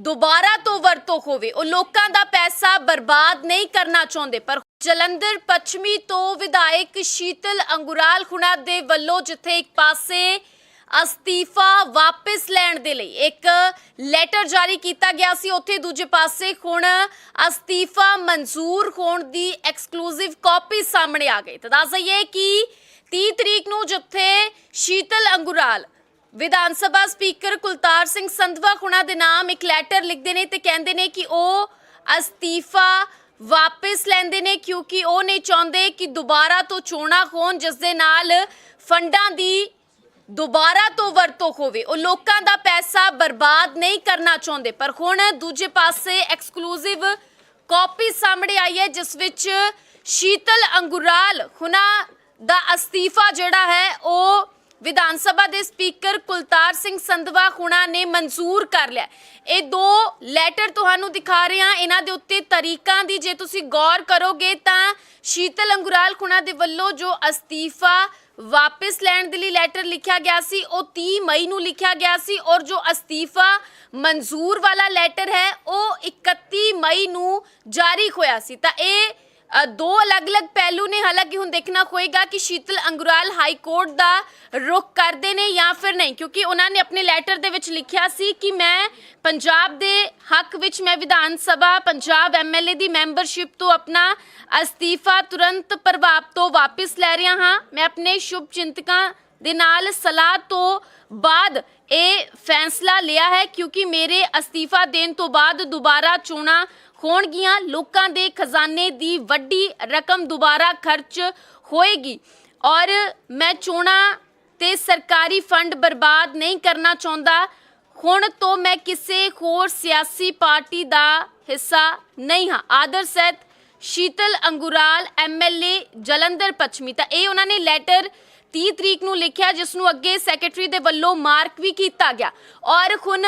ਦੁਬਾਰਾ ਤੋਂ ਵਰਤੋਂ ਹੋਵੇ, ਉਹ ਲੋਕਾਂ ਦਾ ਪੈਸਾ ਬਰਬਾਦ ਨਹੀਂ ਕਰਨਾ ਚਾਹੁੰਦੇ, ਪਰ ਜਲੰਧਰ ਪੱਛਮੀ ਤੋਂ ਵਿਧਾਇਕ ਸ਼ੀਤਲ ਅੰਗੁਰਾਲ ਖੁਣਾ ਦੇ ਵੱਲੋਂ ਜਿੱਥੇ ਇੱਕ ਪਾਸੇ ਅਸਤੀਫਾ ਵਾਪਸ ਲੈਣ ਦੇ ਲਈ ਇੱਕ ਲੈਟਰ ਜਾਰੀ ਕੀਤਾ ਗਿਆ ਸੀ, ਉੱਥੇ ਦੂਜੇ ਪਾਸੇ ਹੁਣ ਅਸਤੀਫਾ ਮਨਜ਼ੂਰ ਹੋਣ ਦੀ ਐਕਸਕਲੂਸਿਵ ਕਾਪੀ ਸਾਹਮਣੇ ਆ ਗਈ। ਤਾਂ ਦੱਸ ਦਈਏ ਕਿ 30 ਤਰੀਕ ਨੂੰ ਜਿੱਥੇ ਸ਼ੀਤਲ ਅੰਗੁਰਾਲ ਵਿਧਾਨ ਸਭਾ ਸਪੀਕਰ ਕੁਲਤਾਰ ਸਿੰਘ ਸੰਧਵਾ ਖੁਣਾ ਦੇ ਨਾਮ ਇੱਕ ਲੈਟਰ ਲਿਖਦੇ ਨੇ ਤੇ ਕਹਿੰਦੇ ਨੇ ਕਿ ਉਹ ਅਸਤੀਫਾ ਵਾਪਸ ਲੈਂਦੇ ਨੇ ਕਿਉਂਕਿ ਉਹ ਨਹੀਂ ਚਾਹੁੰਦੇ ਕਿ ਦੁਬਾਰਾ ਤੋਂ ਚੋਣਾਂ ਹੋਣ, ਜਿਸ ਦੇ ਨਾਲ ਫੰਡਾਂ ਦੀ ਦੁਬਾਰਾ ਤੋਂ ਵਰਤੋਂ ਹੋਵੇ। ਉਹ ਲੋਕਾਂ ਦਾ ਪੈਸਾ ਬਰਬਾਦ ਨਹੀਂ ਕਰਨਾ ਚਾਹੁੰਦੇ। ਪਰ ਹੁਣ ਦੂਜੇ ਪਾਸੇ ਐਕਸਕਲੂਸਿਵ ਕਾਪੀ ਸਾਹਮਣੇ ਆਈ ਹੈ, ਜਿਸ ਵਿੱਚ ਸ਼ੀਤਲ ਅੰਗੁਰਾਲ ਹੁਣਾ ਦਾ ਅਸਤੀਫਾ ਜਿਹੜਾ ਹੈ, ਉਹ ਵਿਧਾਨ ਸਭਾ ਦੇ ਸਪੀਕਰ ਕੁਲਤਾਰ ਸਿੰਘ ਸੰਧਵਾ ਹੁਣਾ ਨੇ ਮਨਜ਼ੂਰ ਕਰ ਲਿਆ। ਇਹ ਦੋ ਲੈਟਰ ਤੁਹਾਨੂੰ ਦਿਖਾ ਰਹੇ ਹਾਂ। ਇਹਨਾਂ ਦੇ ਉੱਤੇ ਤਰੀਕਾਂ ਦੀ ਜੇ ਤੁਸੀਂ ਗੌਰ ਕਰੋਗੇ ਤਾਂ ਸ਼ੀਤਲ ਅੰਗੁਰਾਲ ਖੁਣਾ ਦੇ ਵੱਲੋਂ ਜੋ ਅਸਤੀਫਾ ਵਾਪਸ ਲੈਣ ਦੇ ਲਈ ਲੈਟਰ ਲਿਖਿਆ ਗਿਆ ਸੀ, ਉਹ 30 ਮਈ ਨੂੰ ਲਿਖਿਆ ਗਿਆ ਸੀ ਔਰ ਜੋ ਅਸਤੀਫਾ ਮਨਜ਼ੂਰ ਵਾਲਾ ਲੈਟਰ ਹੈ, ਉਹ 31 ਮਈ ਨੂੰ ਜਾਰੀ ਹੋਇਆ ਸੀ। ਤਾਂ ਇਹ ਦੋ ਅਲੱਗ-ਅਲੱਗ ਪਹਿਲੂ ਨੇ। ਹਾਲਾਂਕਿ ਹੁਣ ਦੇਖਣਾ ਹੋਏਗਾ ਕਿ ਸ਼ੀਤਲ ਅੰਗੁਰਾਲ ਹਾਈ ਕੋਰਟ ਦਾ ਰੁਖ ਕਰਦੇ ਨੇ ਜਾਂ ਫਿਰ ਨਹੀਂ, ਕਿਉਂਕਿ ਉਹਨਾਂ ਨੇ ਆਪਣੇ ਲੈਟਰ ਦੇ ਵਿੱਚ ਲਿਖਿਆ ਸੀ ਕਿ ਮੈਂ ਪੰਜਾਬ ਦੇ ਹੱਕ ਵਿੱਚ ਮੈਂ ਵਿਧਾਨ ਸਭਾ, ਪੰਜਾਬ ਐਮਐਲਏ ਦੀ ਮੈਂਬਰਸ਼ਿਪ ਤੋਂ ਆਪਣਾ ਅਸਤੀਫਾ ਤੁਰੰਤ ਪ੍ਰਭਾਵ ਤੋਂ ਵਾਪਸ ਲੈ ਰਿਹਾ ਹਾਂ। ਮੈਂ ਆਪਣੇ ਸ਼ੁਭ ਚਿੰਤਕਾਂ ਦੇ ਨਾਲ ਸਲਾਹ ਤੋਂ ਬਾਅਦ ਇਹ ਫੈਸਲਾ ਲਿਆ ਹੈ, ਕਿਉਂਕਿ ਮੇਰੇ ਅਸਤੀਫਾ ਦੇਣ ਤੋਂ ਬਾਅਦ ਦੁਬਾਰਾ ਚੋਣਾਂ ਹੋਣਗੀਆਂ। ਲੋਕਾਂ ਦੇ ਖਜ਼ਾਨੇ ਦੀ ਵੱਡੀ ਰਕਮ ਦੁਬਾਰਾ ਖਰਚ ਹੋਏਗੀ। ਔਰ ਮੈਂ ਚੋਣਾਂ ਤੇ ਸਰਕਾਰੀ ਫੰਡ ਬਰਬਾਦ ਨਹੀਂ ਕਰਨਾ ਚਾਹੁੰਦਾ। ਹੁਣ ਤੋਂ ਮੈਂ ਕਿਸੇ ਹੋਰ ਸਿਆਸੀ ਪਾਰਟੀ ਦਾ ਹਿੱਸਾ ਨਹੀਂ ਹਾਂ। ਆਦਰ ਸਹਿਤ ਸ਼ੀਤਲ ਅੰਗੁਰਾਲ ਐਮਐਲਏ ਜਲੰਧਰ ਪੱਛਮੀ। ਤਾਂ ਇਹ ਉਹਨਾਂ ਨੇ ਲੈਟਰ 30 ਤਰੀਕ ਨੂੰ ਲਿਖਿਆ, ਜਿਸ ਨੂੰ ਅੱਗੇ ਸੈਕਟਰੀ ਦੇ ਵੱਲੋਂ ਮਾਰਕ ਵੀ ਕੀਤਾ ਗਿਆ। ਔਰ ਹੁਣ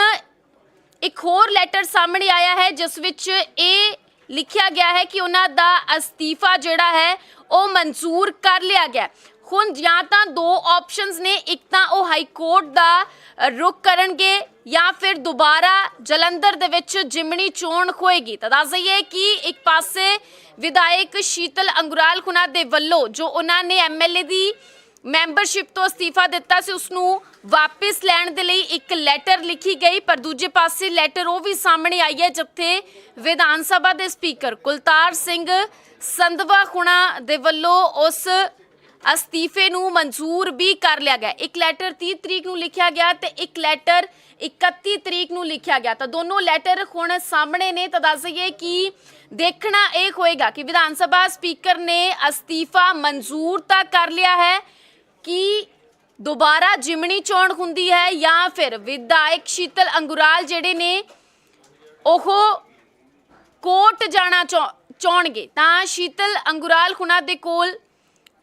ਇੱਕ ਹੋਰ ਲੈਟਰ ਸਾਹਮਣੇ ਆਇਆ ਹੈ ਜਿਸ ਵਿੱਚ ਇਹ ਲਿਖਿਆ ਗਿਆ ਹੈ ਕਿ ਉਹਨਾਂ ਦਾ ਅਸਤੀਫਾ ਜਿਹੜਾ ਹੈ ਉਹ ਮਨਜ਼ੂਰ ਕਰ ਲਿਆ ਗਿਆ। ਹੁਣ ਜਾਂ ਤਾਂ ਦੋ ਆਪਸ਼ਨਸ ਨੇ ਇੱਕ ਤਾਂ ਉਹ ਹਾਈ ਕੋਰਟ ਦਾ ਅ, ਕਰਨਗੇ ਜਾਂ ਫਿਰ ਦੁਬਾਰਾ ਜਲੰਧਰ ਦੇ ਵਿੱਚ ਜਿਮਣੀ ਚੋਣ ਹੋਏਗੀ। ਤਾਂ ਦੱਸ ਦਈਏ ਕਿ ਇੱਕ ਪਾਸੇ ਵਿਧਾਇਕ ਸ਼ੀਤਲ ਅੰਗੁਰਾਲ ਖੁਨਾ ਦੇ ਵੱਲੋਂ ਜੋ ਉਹਨਾਂ ਨੇ ਐਮਐਲਏ ਦੀ ਮੈਂਬਰਸ਼ਿਪ ਤੋਂ ਅਸਤੀਫਾ ਦਿੱਤਾ ਸੀ ਉਸ ਨੂੰ ਵਾਪਸ ਲੈਣ ਦੇ ਲਈ ਇੱਕ ਲੈਟਰ ਲਿਖੀ ਗਈ, ਪਰ ਦੂਜੇ ਪਾਸੇ ਲੈਟਰ ਉਹ ਵੀ ਸਾਹਮਣੇ ਆਈ ਹੈ ਜਿੱਥੇ ਵਿਧਾਨ ਸਭਾ ਦੇ ਸਪੀਕਰ ਕੁਲਤਾਰ ਸਿੰਘ ਸੰਧਵਾ ਖੁਣਾ ਦੇ ਵੱਲੋਂ ਉਸ ਅਸਤੀਫੇ ਨੂੰ ਮਨਜ਼ੂਰ ਵੀ ਕਰ ਲਿਆ ਗਿਆ। ਇੱਕ ਲੈਟਰ 30 ਤਰੀਕ ਨੂੰ ਲਿਖਿਆ ਗਿਆ ਤੇ ਇੱਕ ਲੈਟਰ 31 ਤਰੀਕ ਨੂੰ ਲਿਖਿਆ ਗਿਆ। ਤਾਂ ਦੋਨੋਂ ਲੈਟਰ ਹੁਣ ਸਾਹਮਣੇ ਨੇ, ਤਾਂ ਦੱਸ ਦਈਏ ਕਿ ਦੇਖਣਾ ਇਹ ਹੋਏਗਾ ਕਿ ਵਿਧਾਨ ਸਭਾ ਸਪੀਕਰ ਨੇ ਅਸਤੀਫਾ ਮਨਜ਼ੂਰ ਤਾਂ ਕਰ ਲਿਆ ਹੈ ਕਿ ਦੁਬਾਰਾ ਜਿਮਣੀ ਚੋਣ ਹੁੰਦੀ ਹੈ ਜਾਂ ਫਿਰ ਵਿਧਾਇਕ ਸ਼ੀਤਲ ਅੰਗੁਰਾਲ ਜਿਹੜੇ ਨੇ, ਉਹ ਕੋਰਟ ਜਾਣਾ ਚਾਹ- ਚਾਹੁਣਗੇ? ਤਾਂ ਸ਼ੀਤਲ ਅੰਗੁਰਾਲ ਹੁਣਾਂ ਦੇ ਕੋਲ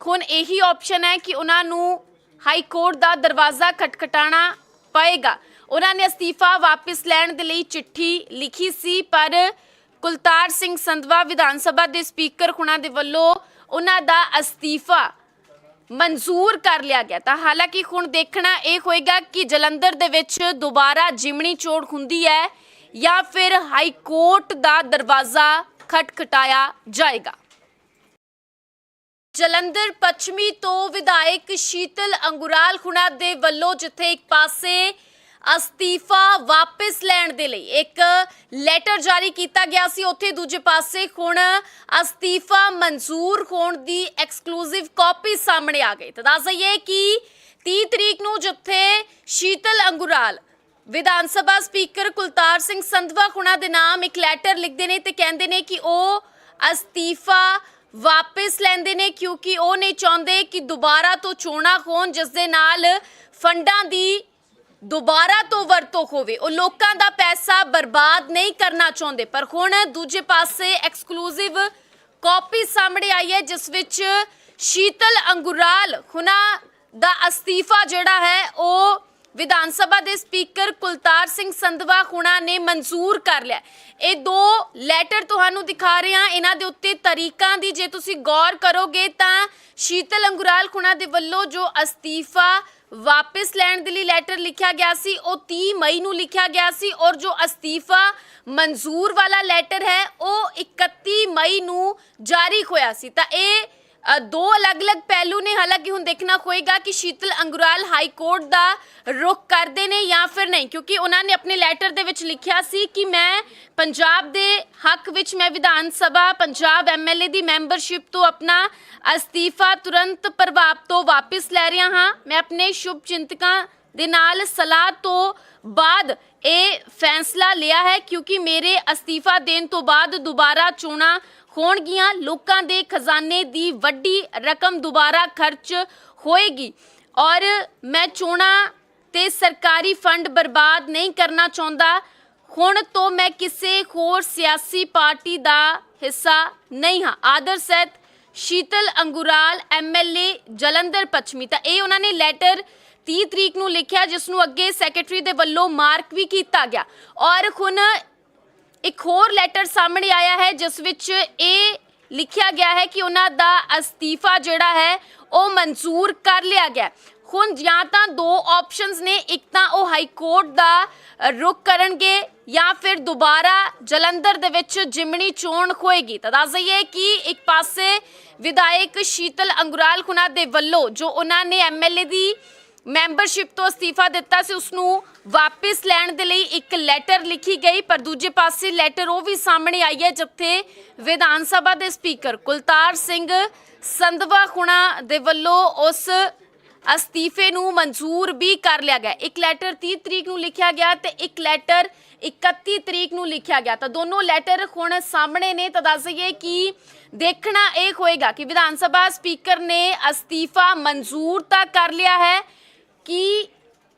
ਹੁਣ ਇਹੀ ਆਪਸ਼ਨ ਹੈ ਕਿ ਉਹਨਾਂ ਨੂੰ ਹਾਈ ਕੋਰਟ ਦਾ ਦਰਵਾਜ਼ਾ ਖਟਖਟਾਣਾ ਪਏਗਾ। ਉਹਨਾਂ ਨੇ ਅਸਤੀਫਾ ਵਾਪਸ ਲੈਣ ਦੇ ਲਈ ਚਿੱਠੀ ਲਿਖੀ ਸੀ, ਪਰ ਕੁਲਤਾਰ ਸਿੰਘ ਸੰਧਵਾ ਵਿਧਾਨ ਸਭਾ ਦੇ ਸਪੀਕਰ ਹੁਣਾਂ ਦੇ ਵੱਲੋਂ ਉਹਨਾਂ ਦਾ ਅਸਤੀਫਾ ਮਨਜ਼ੂਰ ਕਰ ਲਿਆ ਗਿਆ। ਤਾਂ ਹਾਲਾਂਕਿ ਹੁਣ ਦੇਖਣਾ ਇਹ ਹੋਏਗਾ ਕਿ ਜਲੰਧਰ ਦੇ ਵਿੱਚ ਦੁਬਾਰਾ ਜਿਮਣੀ ਚੋੜ ਹੁੰਦੀ ਹੈ ਜਾਂ ਫਿਰ ਹਾਈ ਕੋਰਟ ਦਾ ਦਰਵਾਜ਼ਾ ਖਟਖਟਾਇਆ ਜਾਏਗਾ। ਜਲੰਧਰ ਪੱਛਮੀ ਤੋਂ ਵਿਧਾਇਕ ਸ਼ੀਤਲ ਅੰਗੁਰਾਲ ਖੁਣਾ ਦੇ ਵੱਲੋਂ ਜਿੱਥੇ ਇੱਕ ਪਾਸੇ ਅਸਤੀਫਾ ਵਾਪਸ ਲੈਣ ਦੇ ਲਈ। ਇੱਕ ਲੈਟਰ ਜਾਰੀ ਕੀਤਾ ਗਿਆ ਸੀ ਉੱਥੇ ਦੂਜੇ ਪਾਸੇ। ਹੁਣ ਅਸਤੀਫਾ ਮਨਜ਼ੂਰ ਹੋਣ ਦੀ ਐਕਸਕਲੂਸਿਵ ਕਾਪੀ ਸਾਹਮਣੇ ਆ ਗਈ। ਤਾਂ ਦੱਸ ਦਈਏ ਕਿ 30 ਤਰੀਕ ਨੂੰ ਜਿੱਥੇ ਸ਼ੀਤਲ ਅੰਗੁਰਾਲ ਵਿਧਾਨ ਸਭਾ ਸਪੀਕਰ ਕੁਲਤਾਰ ਸਿੰਘ ਸੰਧਵਾ ਖੁਣਾ ਦੇ ਨਾਮ ਇੱਕ ਲੈਟਰ ਲਿਖਦੇ ਨੇ ਤੇ ਕਹਿੰਦੇ ਨੇ ਕਿ ਉਹ ਅਸਤੀਫਾ ਵਾਪਸ ਲੈਂਦੇ ਨੇ ਕਿਉਂਕਿ ਉਹ ਨਹੀਂ ਚਾਹੁੰਦੇ ਕਿ ਦੁਬਾਰਾ ਤੋਂ ਚੋਣਾਂ ਹੋਣ, ਜਿਸ ਦੇ ਨਾਲ ਫੰਡਾਂ ਦੀ ਦੁਬਾਰਾ ਤੋਂ ਵਰਤੋਂ ਹੋਵੇ, ਉਹ ਲੋਕਾਂ ਦਾ ਪੈਸਾ ਬਰਬਾਦ ਨਹੀਂ ਕਰਨਾ ਚਾਹੁੰਦੇ। ਪਰ ਹੁਣ ਦੂਜੇ ਪਾਸੇ ਐਕਸਕਲੂਸਿਵ ਕਾਪੀ ਸਾਹਮਣੇ ਆਈ ਹੈ, ਜਿਸ ਵਿੱਚ ਸ਼ੀਤਲ ਅੰਗੁਰਾਲ, ਹੁਣਾ ਦਾ ਅਸਤੀਫਾ ਜਿਹੜਾ ਹੈ, ਉਹ ਵਿਧਾਨ ਸਭਾ ਦੇ ਸਪੀਕਰ ਕੁਲਤਾਰ ਸਿੰਘ ਸੰਧਵਾ ਖੁਣਾ ਨੇ ਮਨਜ਼ੂਰ ਕਰ ਲਿਆ। ਇਹ ਦੋ ਲੈਟਰ ਤੁਹਾਨੂੰ ਦਿਖਾ ਰਹੇ ਹਾਂ। ਇਹਨਾਂ ਦੇ ਉੱਤੇ ਤਰੀਕਾਂ ਦੀ ਜੇ ਤੁਸੀਂ ਗੌਰ ਕਰੋਗੇ ਤਾਂ ਸ਼ੀਤਲ ਅੰਗੁਰਾਲ ਖੁਣਾ ਦੇ ਵੱਲੋਂ ਜੋ ਅਸਤੀਫਾ ਵਾਪਸ ਲੈਣ ਦੇ ਲਈ ਲੈਟਰ ਲਿਖਿਆ ਗਿਆ ਸੀ, ਉਹ 30 ਮਈ ਨੂੰ ਲਿਖਿਆ ਗਿਆ ਸੀ ਔਰ ਜੋ ਅਸਤੀਫਾ ਮਨਜ਼ੂਰ ਵਾਲਾ ਲੈਟਰ ਹੈ, ਉਹ 31 ਮਈ ਨੂੰ ਜਾਰੀ ਹੋਇਆ ਸੀ। ਤਾਂ ਇਹ ਅ, ਦੋ ਅਲੱਗ-ਅਲੱਗ ਪਹਿਲੂ ਨੇ। ਹਾਲਾਂਕਿ ਹੁਣ ਦੇਖਣਾ ਹੋਏਗਾ ਕਿ ਸ਼ੀਤਲ ਅੰਗੁਰਾਲ ਹਾਈ ਕੋਰਟ ਦਾ ਰੁਖ ਕਰਦੇ ਨੇ ਜਾਂ ਫਿਰ ਨਹੀਂ ਕਿਉਂਕਿ ਉਹਨਾਂ ਨੇ ਆਪਣੇ ਲੈਟਰ ਦੇ ਵਿੱਚ ਲਿਖਿਆ ਸੀ ਕਿ ਮੈਂ ਪੰਜਾਬ ਦੇ ਹੱਕ ਵਿੱਚ ਮੈਂ ਵਿਧਾਨ ਸਭਾ ਪੰਜਾਬ ਐਮਐਲਏ ਦੀ ਮੈਂਬਰਸ਼ਿਪ ਤੋਂ ਆਪਣਾ ਅਸਤੀਫਾ ਤੁਰੰਤ ਪ੍ਰਭਾਵ ਤੋਂ ਵਾਪਸ ਲੈ ਰਿਹਾ ਹਾਂ। ਮੈਂ ਆਪਣੇ ਸ਼ੁਭ ਚਿੰਤਕਾਂ ਦੇ ਨਾਲ ਸਲਾਹ ਤੋਂ ਬਾਅਦ ਇਹ ਫੈਸਲਾ ਲਿਆ ਹੈ ਕਿਉਂਕਿ ਮੇਰੇ ਅਸਤੀਫਾ ਦੇਣ ਤੋਂ ਬਾਅਦ ਦੁਬਾਰਾ ਚੋਣਾਂ ਹੋਣਗੀਆਂ। ਲੋਕਾਂ ਦੇ ਖਜ਼ਾਨੇ ਦੀ ਵੱਡੀ ਰਕਮ ਦੁਬਾਰਾ ਖਰਚ ਹੋਏਗੀ। ਔਰ ਮੈਂ ਚੋਣਾਂ ਤੇ ਸਰਕਾਰੀ ਫੰਡ ਬਰਬਾਦ ਨਹੀਂ ਕਰਨਾ ਚਾਹੁੰਦਾ। ਹੁਣ ਤੋਂ ਮੈਂ ਕਿਸੇ ਹੋਰ ਸਿਆਸੀ ਪਾਰਟੀ ਦਾ ਹਿੱਸਾ ਨਹੀਂ ਹਾਂ। ਆਦਰ ਸਹਿਤ ਸ਼ੀਤਲ ਅੰਗੁਰਾਲ ਐਮਐਲਏ ਜਲੰਧਰ ਪੱਛਮੀ। ਤਾਂ ਇਹ ਉਹਨਾਂ ਨੇ ਲੈਟਰ 30 ਤਰੀਕ ਨੂੰ ਲਿਖਿਆ, ਜਿਸ ਨੂੰ ਅੱਗੇ ਸੈਕਟਰੀ ਦੇ ਵੱਲੋਂ ਮਾਰਕ ਵੀ ਕੀਤਾ ਗਿਆ। ਔਰ ਹੁਣ ਇੱਕ ਹੋਰ ਲੈਟਰ ਸਾਹਮਣੇ ਆਇਆ ਹੈ ਜਿਸ ਵਿੱਚ ਇਹ ਲਿਖਿਆ ਗਿਆ ਹੈ ਕਿ ਉਹਨਾਂ ਦਾ ਅਸਤੀਫਾ ਜਿਹੜਾ ਹੈ ਉਹ ਮਨਜ਼ੂਰ ਕਰ ਲਿਆ ਗਿਆ ਹੁਣ ਜਾਂ ਤਾਂ ਦੋ ਆਪਸ਼ਨਸ ਨੇ ਇੱਕ ਤਾਂ ਉਹ ਹਾਈ ਕੋਰਟ ਦਾ ਅ, ਕਰਨਗੇ ਜਾਂ ਫਿਰ ਦੁਬਾਰਾ ਜਲੰਧਰ ਦੇ ਵਿੱਚ ਜਿਮਣੀ ਚੋਣ ਹੋਏਗੀ। ਤਾਂ ਦੱਸ ਦਈਏ ਕਿ ਇੱਕ ਪਾਸੇ ਵਿਧਾਇਕ ਸ਼ੀਤਲ ਅੰਗੁਰਾਲ ਖੁਨਾ ਦੇ ਵੱਲੋਂ ਜੋ ਉਹਨਾਂ ਨੇ ਐਮਐਲਏ ਦੀ ਮੈਂਬਰਸ਼ਿਪ ਤੋਂ ਅਸਤੀਫਾ ਦਿੱਤਾ ਸੀ ਉਸ ਨੂੰ ਵਾਪਸ ਲੈਣ ਦੇ ਲਈ ਇੱਕ ਲੈਟਰ ਲਿਖੀ ਗਈ, ਪਰ ਦੂਜੇ ਪਾਸੇ ਲੈਟਰ ਉਹ ਵੀ ਸਾਹਮਣੇ ਆਈ ਹੈ ਜਿੱਥੇ ਵਿਧਾਨ ਸਭਾ ਦੇ ਸਪੀਕਰ ਕੁਲਤਾਰ ਸਿੰਘ ਸੰਧਵਾ ਖੁਣਾ ਦੇ ਵੱਲੋਂ ਉਸ ਅਸਤੀਫੇ ਨੂੰ ਮਨਜ਼ੂਰ ਵੀ ਕਰ ਲਿਆ ਗਿਆ। ਇੱਕ ਲੈਟਰ 30 ਤਰੀਕ ਨੂੰ ਲਿਖਿਆ ਗਿਆ ਤੇ ਇੱਕ ਲੈਟਰ 31 ਤਰੀਕ ਨੂੰ ਲਿਖਿਆ ਗਿਆ। ਤਾਂ ਦੋਨੋਂ ਲੈਟਰ ਹੁਣ ਸਾਹਮਣੇ ਨੇ, ਤਾਂ ਦੱਸ ਦਈਏ ਕਿ ਦੇਖਣਾ ਇਹ ਹੋਏਗਾ ਕਿ ਵਿਧਾਨ ਸਭਾ ਸਪੀਕਰ ਨੇ ਅਸਤੀਫਾ ਮਨਜ਼ੂਰ ਤਾਂ ਕਰ ਲਿਆ ਹੈ ਕਿ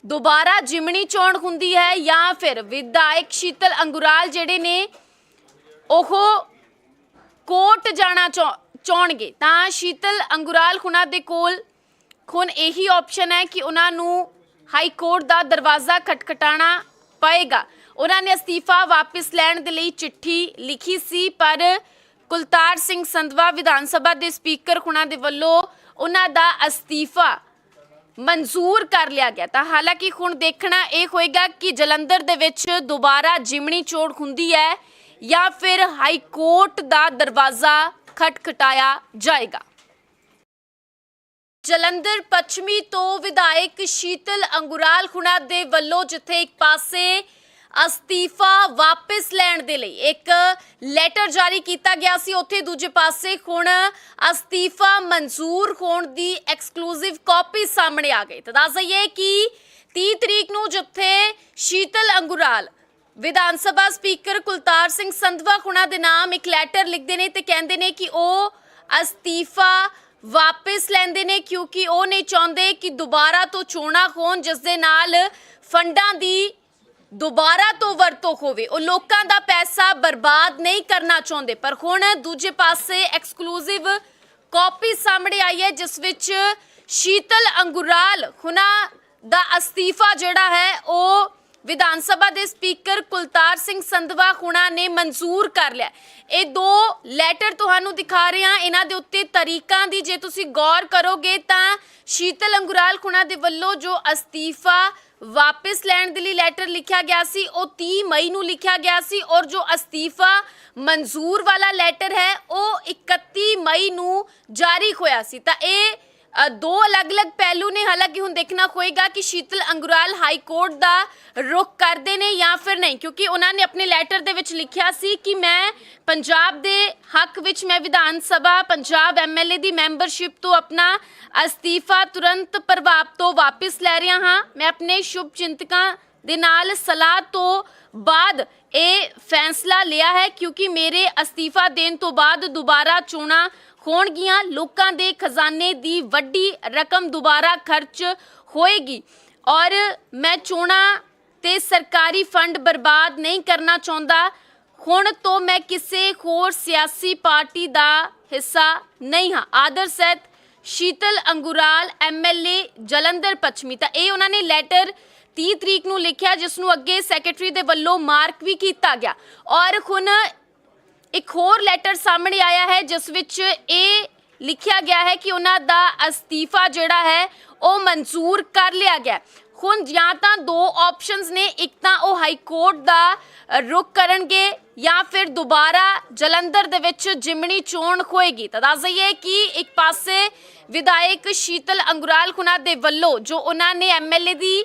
ਦੁਬਾਰਾ ਜਿਮਣੀ ਚੋਣ ਹੁੰਦੀ ਹੈ ਜਾਂ ਫਿਰ ਵਿਧਾਇਕ ਸ਼ੀਤਲ ਅੰਗੁਰਾਲ ਜਿਹੜੇ ਨੇ ਉਹ ਕੋਰਟ ਜਾਣਾ ਚਾਹ- ਚਾਹੁਣਗੇ ਤਾਂ ਸ਼ੀਤਲ ਅੰਗੁਰਾਲ ਹੁਣਾਂ ਦੇ ਕੋਲ ਹੁਣ ਇਹੀ ਆਪਸ਼ਨ ਹੈ ਕਿ ਉਹਨਾਂ ਨੂੰ ਹਾਈ ਕੋਰਟ ਦਾ ਦਰਵਾਜ਼ਾ ਖਟਖਟਾਣਾ ਪਏਗਾ। ਉਹਨਾਂ ਨੇ ਅਸਤੀਫਾ ਵਾਪਸ ਲੈਣ ਦੇ ਲਈ ਚਿੱਠੀ ਲਿਖੀ ਸੀ, ਪਰ ਕੁਲਤਾਰ ਸਿੰਘ ਸੰਧਵਾ ਵਿਧਾਨ ਸਭਾ ਦੇ ਸਪੀਕਰ ਹੁਣਾਂ ਦੇ ਵੱਲੋਂ ਉਹਨਾਂ ਦਾ ਅਸਤੀਫਾ ਮਨਜ਼ੂਰ ਕਰ ਲਿਆ ਗਿਆ ਤਾਂ ਹਾਲਾਂਕਿ ਹੁਣ ਦੇਖਣਾ ਇਹ ਹੋਏਗਾ ਕਿ ਜਲੰਧਰ ਦੇ ਵਿੱਚ ਦੁਬਾਰਾ ਜਿਮਣੀ ਚੋੜ ਹੁੰਦੀ ਹੈ ਜਾਂ ਫਿਰ ਹਾਈ ਕੋਰਟ ਦਾ ਦਰਵਾਜ਼ਾ ਖਟਖਟਾਇਆ ਜਾਏਗਾ। ਜਲੰਧਰ ਪੱਛਮੀ ਤੋਂ ਵਿਧਾਇਕ ਸ਼ੀਤਲ ਅੰਗੁਰਾਲ ਖੁਣਾ ਦੇ ਵੱਲੋਂ ਜਿੱਥੇ ਇੱਕ ਪਾਸੇ ਅਸਤੀਫਾ ਵਾਪਸ ਲੈਣ ਦੇ ਲਈ ਇੱਕ ਲੈਟਰ ਜਾਰੀ ਕੀਤਾ ਗਿਆ ਸੀ ਉੱਥੇ ਦੂਜੇ ਪਾਸੇ ਹੁਣ ਅਸਤੀਫਾ ਮਨਜ਼ੂਰ ਹੋਣ ਦੀ ਐਕਸਕਲੂਸਿਵ ਕਾਪੀ ਸਾਹਮਣੇ ਆ ਗਈ। ਤਾਂ ਦੱਸ ਦਈਏ ਕਿ 30 ਤਰੀਕ ਨੂੰ ਜਿੱਥੇ ਸ਼ੀਤਲ ਅੰਗੁਰਾਲ ਵਿਧਾਨ ਸਭਾ ਸਪੀਕਰ ਕੁਲਤਾਰ ਸਿੰਘ ਸੰਧਵਾ ਖੁਣਾ ਦੇ ਨਾਮ ਇੱਕ ਲੈਟਰ ਲਿਖਦੇ ਨੇ ਤੇ ਕਹਿੰਦੇ ਨੇ ਕਿ ਉਹ ਅਸਤੀਫਾ ਵਾਪਸ ਲੈਂਦੇ ਨੇ ਕਿਉਂਕਿ ਉਹ ਨਹੀਂ ਚਾਹੁੰਦੇ ਕਿ ਦੁਬਾਰਾ ਤੋਂ ਚੋਣਾਂ ਹੋਣ, ਜਿਸ ਦੇ ਨਾਲ ਫੰਡਾਂ ਦੀ ਦੁਬਾਰਾ ਤੋਂ ਵਰਤੋਂ ਹੋਵੇ, ਉਹ ਲੋਕਾਂ ਦਾ ਪੈਸਾ ਬਰਬਾਦ ਨਹੀਂ ਕਰਨਾ ਚਾਹੁੰਦੇ। ਪਰ ਹੁਣ ਦੂਜੇ ਪਾਸੇ ਐਕਸਕਲੂਸਿਵ ਕਾਪੀ ਸਾਹਮਣੇ ਆਈ ਹੈ, ਜਿਸ ਵਿੱਚ ਸ਼ੀਤਲ ਅੰਗੁਰਾਲ, ਹੁਣਾ ਦਾ ਅਸਤੀਫਾ ਜਿਹੜਾ ਹੈ, ਉਹ ਵਿਧਾਨ ਸਭਾ ਦੇ ਸਪੀਕਰ ਕੁਲਤਾਰ ਸਿੰਘ ਸੰਧਵਾ ਖੁਣਾ ਨੇ ਮਨਜ਼ੂਰ ਕਰ ਲਿਆ। ਇਹ ਦੋ ਲੈਟਰ ਤੁਹਾਨੂੰ ਦਿਖਾ ਰਹੇ ਹਾਂ। ਇਹਨਾਂ ਦੇ ਉੱਤੇ ਤਰੀਕਾਂ ਦੀ ਜੇ ਤੁਸੀਂ ਗੌਰ ਕਰੋਗੇ ਤਾਂ ਸ਼ੀਤਲ ਅੰਗੁਰਾਲ ਖੁਣਾ ਦੇ ਵੱਲੋਂ ਜੋ ਅਸਤੀਫਾ ਵਾਪਸ ਲੈਣ ਦੇ ਲਈ ਲੈਟਰ ਲਿਖਿਆ ਗਿਆ ਸੀ, ਉਹ 30 ਮਈ ਨੂੰ ਲਿਖਿਆ ਗਿਆ ਸੀ ਔਰ ਜੋ ਅਸਤੀਫਾ ਮਨਜ਼ੂਰ ਵਾਲਾ ਲੈਟਰ ਹੈ, ਉਹ 31 ਮਈ ਨੂੰ ਜਾਰੀ ਹੋਇਆ ਸੀ। ਤਾਂ ਇਹ ਅ, ਦੋ ਅਲੱਗ-ਅਲੱਗ ਪਹਿਲੂ ਨੇ। ਹਾਲਾਂਕਿ ਹੁਣ ਦੇਖਣਾ ਹੋਏਗਾ ਕਿ ਸ਼ੀਤਲ ਅੰਗੁਰਾਲ ਹਾਈ ਕੋਰਟ ਦਾ ਰੁਖ ਕਰਦੇ ਨੇ ਜਾਂ ਫਿਰ ਨਹੀਂ ਕਿਉਂਕਿ ਉਹਨਾਂ ਨੇ ਆਪਣੇ ਲੈਟਰ ਦੇ ਵਿੱਚ ਲਿਖਿਆ ਸੀ ਕਿ ਮੈਂ ਪੰਜਾਬ ਦੇ ਹੱਕ ਵਿੱਚ ਮੈਂ ਵਿਧਾਨ ਸਭਾ ਪੰਜਾਬ ਐਮਐਲਏ ਦੀ ਮੈਂਬਰਸ਼ਿਪ ਤੋਂ ਆਪਣਾ ਅਸਤੀਫਾ ਤੁਰੰਤ ਪ੍ਰਭਾਵ ਤੋਂ ਵਾਪਸ ਲੈ ਰਿਹਾ ਹਾਂ। ਮੈਂ ਆਪਣੇ ਸ਼ੁਭ ਚਿੰਤਕਾਂ ਦੇ ਨਾਲ ਸਲਾਹ ਤੋਂ ਬਾਅਦ ਇਹ ਫੈਸਲਾ ਲਿਆ ਹੈ ਕਿਉਂਕਿ ਮੇਰੇ ਅਸਤੀਫਾ ਦੇਣ ਤੋਂ ਬਾਅਦ ਦੁਬਾਰਾ ਚੋਣਾਂ ਹੋਣਗੀਆਂ। ਲੋਕਾਂ ਦੇ ਖਜ਼ਾਨੇ ਦੀ ਵੱਡੀ ਰਕਮ ਦੁਬਾਰਾ ਖਰਚ ਹੋਏਗੀ। ਔਰ ਮੈਂ ਚੋਣਾਂ ਤੇ ਸਰਕਾਰੀ ਫੰਡ ਬਰਬਾਦ ਨਹੀਂ ਕਰਨਾ ਚਾਹੁੰਦਾ। ਹੁਣ ਤੋਂ ਮੈਂ ਕਿਸੇ ਹੋਰ ਸਿਆਸੀ ਪਾਰਟੀ ਦਾ ਹਿੱਸਾ ਨਹੀਂ ਹਾਂ। ਆਦਰ ਸਹਿਤ ਸ਼ੀਤਲ ਅੰਗੁਰਾਲ ਐਮਐਲਏ ਜਲੰਧਰ ਪੱਛਮੀ। ਤਾਂ ਇਹ ਉਹਨਾਂ ਨੇ ਲੈਟਰ 30 ਤਰੀਕ ਨੂੰ ਲਿਖਿਆ, ਜਿਸ ਨੂੰ ਅੱਗੇ ਸੈਕਟਰੀ ਦੇ ਵੱਲੋਂ ਮਾਰਕ ਵੀ ਕੀਤਾ ਗਿਆ। ਔਰ ਹੁਣ ਇੱਕ ਹੋਰ ਲੈਟਰ ਸਾਹਮਣੇ ਆਇਆ ਹੈ ਜਿਸ ਵਿੱਚ ਇਹ ਲਿਖਿਆ ਗਿਆ ਹੈ ਕਿ ਉਹਨਾਂ ਦਾ ਅਸਤੀਫਾ ਜਿਹੜਾ ਹੈ ਉਹ ਮਨਜ਼ੂਰ ਕਰ ਲਿਆ ਗਿਆ ਹੁਣ ਜਾਂ ਤਾਂ ਦੋ ਆਪਸ਼ਨਸ ਨੇ ਇੱਕ ਤਾਂ ਉਹ ਹਾਈ ਕੋਰਟ ਦਾ ਅ, ਕਰਨਗੇ ਜਾਂ ਫਿਰ ਦੁਬਾਰਾ ਜਲੰਧਰ ਦੇ ਵਿੱਚ ਜਿਮਣੀ ਚੋਣ ਹੋਏਗੀ। ਤਾਂ ਦੱਸ ਦਈਏ ਕਿ ਇੱਕ ਪਾਸੇ ਵਿਧਾਇਕ ਸ਼ੀਤਲ ਅੰਗੁਰਾਲ ਖੁਨਾ ਦੇ ਵੱਲੋਂ ਜੋ ਉਹਨਾਂ ਨੇ ਐਮਐਲਏ ਦੀ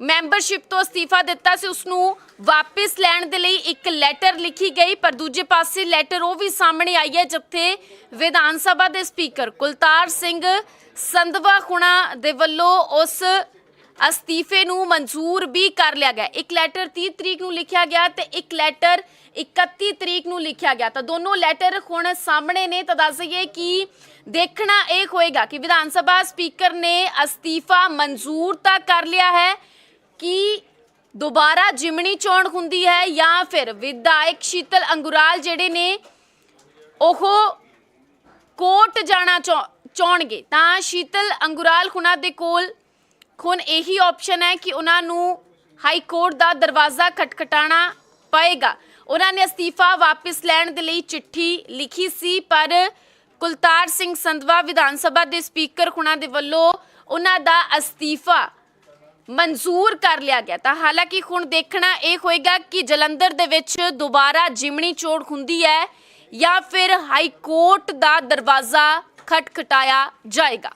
ਮੈਂਬਰਸ਼ਿਪ ਤੋਂ ਅਸਤੀਫਾ ਦਿੱਤਾ ਸੀ ਉਸ ਨੂੰ ਵਾਪਸ ਲੈਣ ਦੇ ਲਈ ਇੱਕ ਲੈਟਰ ਲਿਖੀ ਗਈ, ਪਰ ਦੂਜੇ ਪਾਸੇ ਲੈਟਰ ਉਹ ਵੀ ਸਾਹਮਣੇ ਆਈ ਹੈ, ਜਿੱਥੇ ਵਿਧਾਨ ਸਭਾ ਦੇ ਸਪੀਕਰ ਕੁਲਤਾਰ ਸਿੰਘ ਸੰਧਵਾ ਖੁਣਾ ਦੇ ਵੱਲੋਂ ਉਸ ਅਸਤੀਫੇ ਨੂੰ ਮਨਜ਼ੂਰ ਵੀ ਕਰ ਲਿਆ ਗਿਆ। ਇੱਕ ਲੈਟਰ 30 ਤਰੀਕ ਨੂੰ ਲਿਖਿਆ ਗਿਆ ਤੇ ਇੱਕ ਲੈਟਰ 31 ਤਰੀਕ ਨੂੰ ਲਿਖਿਆ ਗਿਆ। ਤਾਂ ਦੋਨੋਂ ਲੈਟਰ ਹੁਣ ਸਾਹਮਣੇ ਨੇ, ਤਾਂ ਦੱਸ ਦਈਏ ਕਿ ਦੇਖਣਾ ਇਹ ਹੋਏਗਾ ਕਿ ਵਿਧਾਨ ਸਭਾ ਸਪੀਕਰ ਨੇ ਅਸਤੀਫਾ ਮਨਜ਼ੂਰ ਤਾਂ ਕਰ ਲਿਆ ਹੈ ਕਿ ਦੁਬਾਰਾ ਜਿਮਣੀ ਚੋਣ ਹੁੰਦੀ ਹੈ ਜਾਂ ਫਿਰ ਵਿਧਾਇਕ ਸ਼ੀਤਲ ਅੰਗੁਰਾਲ ਜਿਹੜੇ ਨੇ, ਉਹ ਕੋਰਟ ਜਾਣਾ ਚਾਹ- ਚਾਹੁਣਗੇ? ਤਾਂ ਸ਼ੀਤਲ ਅੰਗੁਰਾਲ ਖੁਨਾ ਦੇ ਕੋਲ ਹੁਣ ਇਹੀ ਆਪਸ਼ਨ ਹੈ ਕਿ ਉਹਨਾਂ ਨੂੰ ਹਾਈ ਕੋਰਟ ਦਾ ਦਰਵਾਜ਼ਾ ਖਟਖਟਾਣਾ ਪਏਗਾ। ਉਹਨਾਂ ਨੇ ਅਸਤੀਫਾ ਵਾਪਸ ਲੈਣ ਦੇ ਲਈ ਚਿੱਠੀ ਲਿਖੀ ਸੀ, ਪਰ ਕੁਲਤਾਰ ਸਿੰਘ ਸੰਧਵਾ ਵਿਧਾਨ ਸਭਾ ਦੇ ਸਪੀਕਰ ਹੁਣਾਂ ਦੇ ਵੱਲੋਂ ਉਹਨਾਂ ਦਾ ਅਸਤੀਫਾ ਮਨਜ਼ੂਰ ਕਰ ਲਿਆ ਗਿਆ। ਤਾਂ ਹਾਲਾਂਕਿ ਹੁਣ ਦੇਖਣਾ ਇਹ ਹੋਏਗਾ ਕਿ ਜਲੰਧਰ ਦੇ ਵਿੱਚ ਦੁਬਾਰਾ ਜਿਮਣੀ ਚੋੜ ਹੁੰਦੀ ਹੈ ਜਾਂ ਫਿਰ ਹਾਈ ਕੋਰਟ ਦਾ ਦਰਵਾਜ਼ਾ ਖਟਖਟਾਇਆ ਜਾਏਗਾ।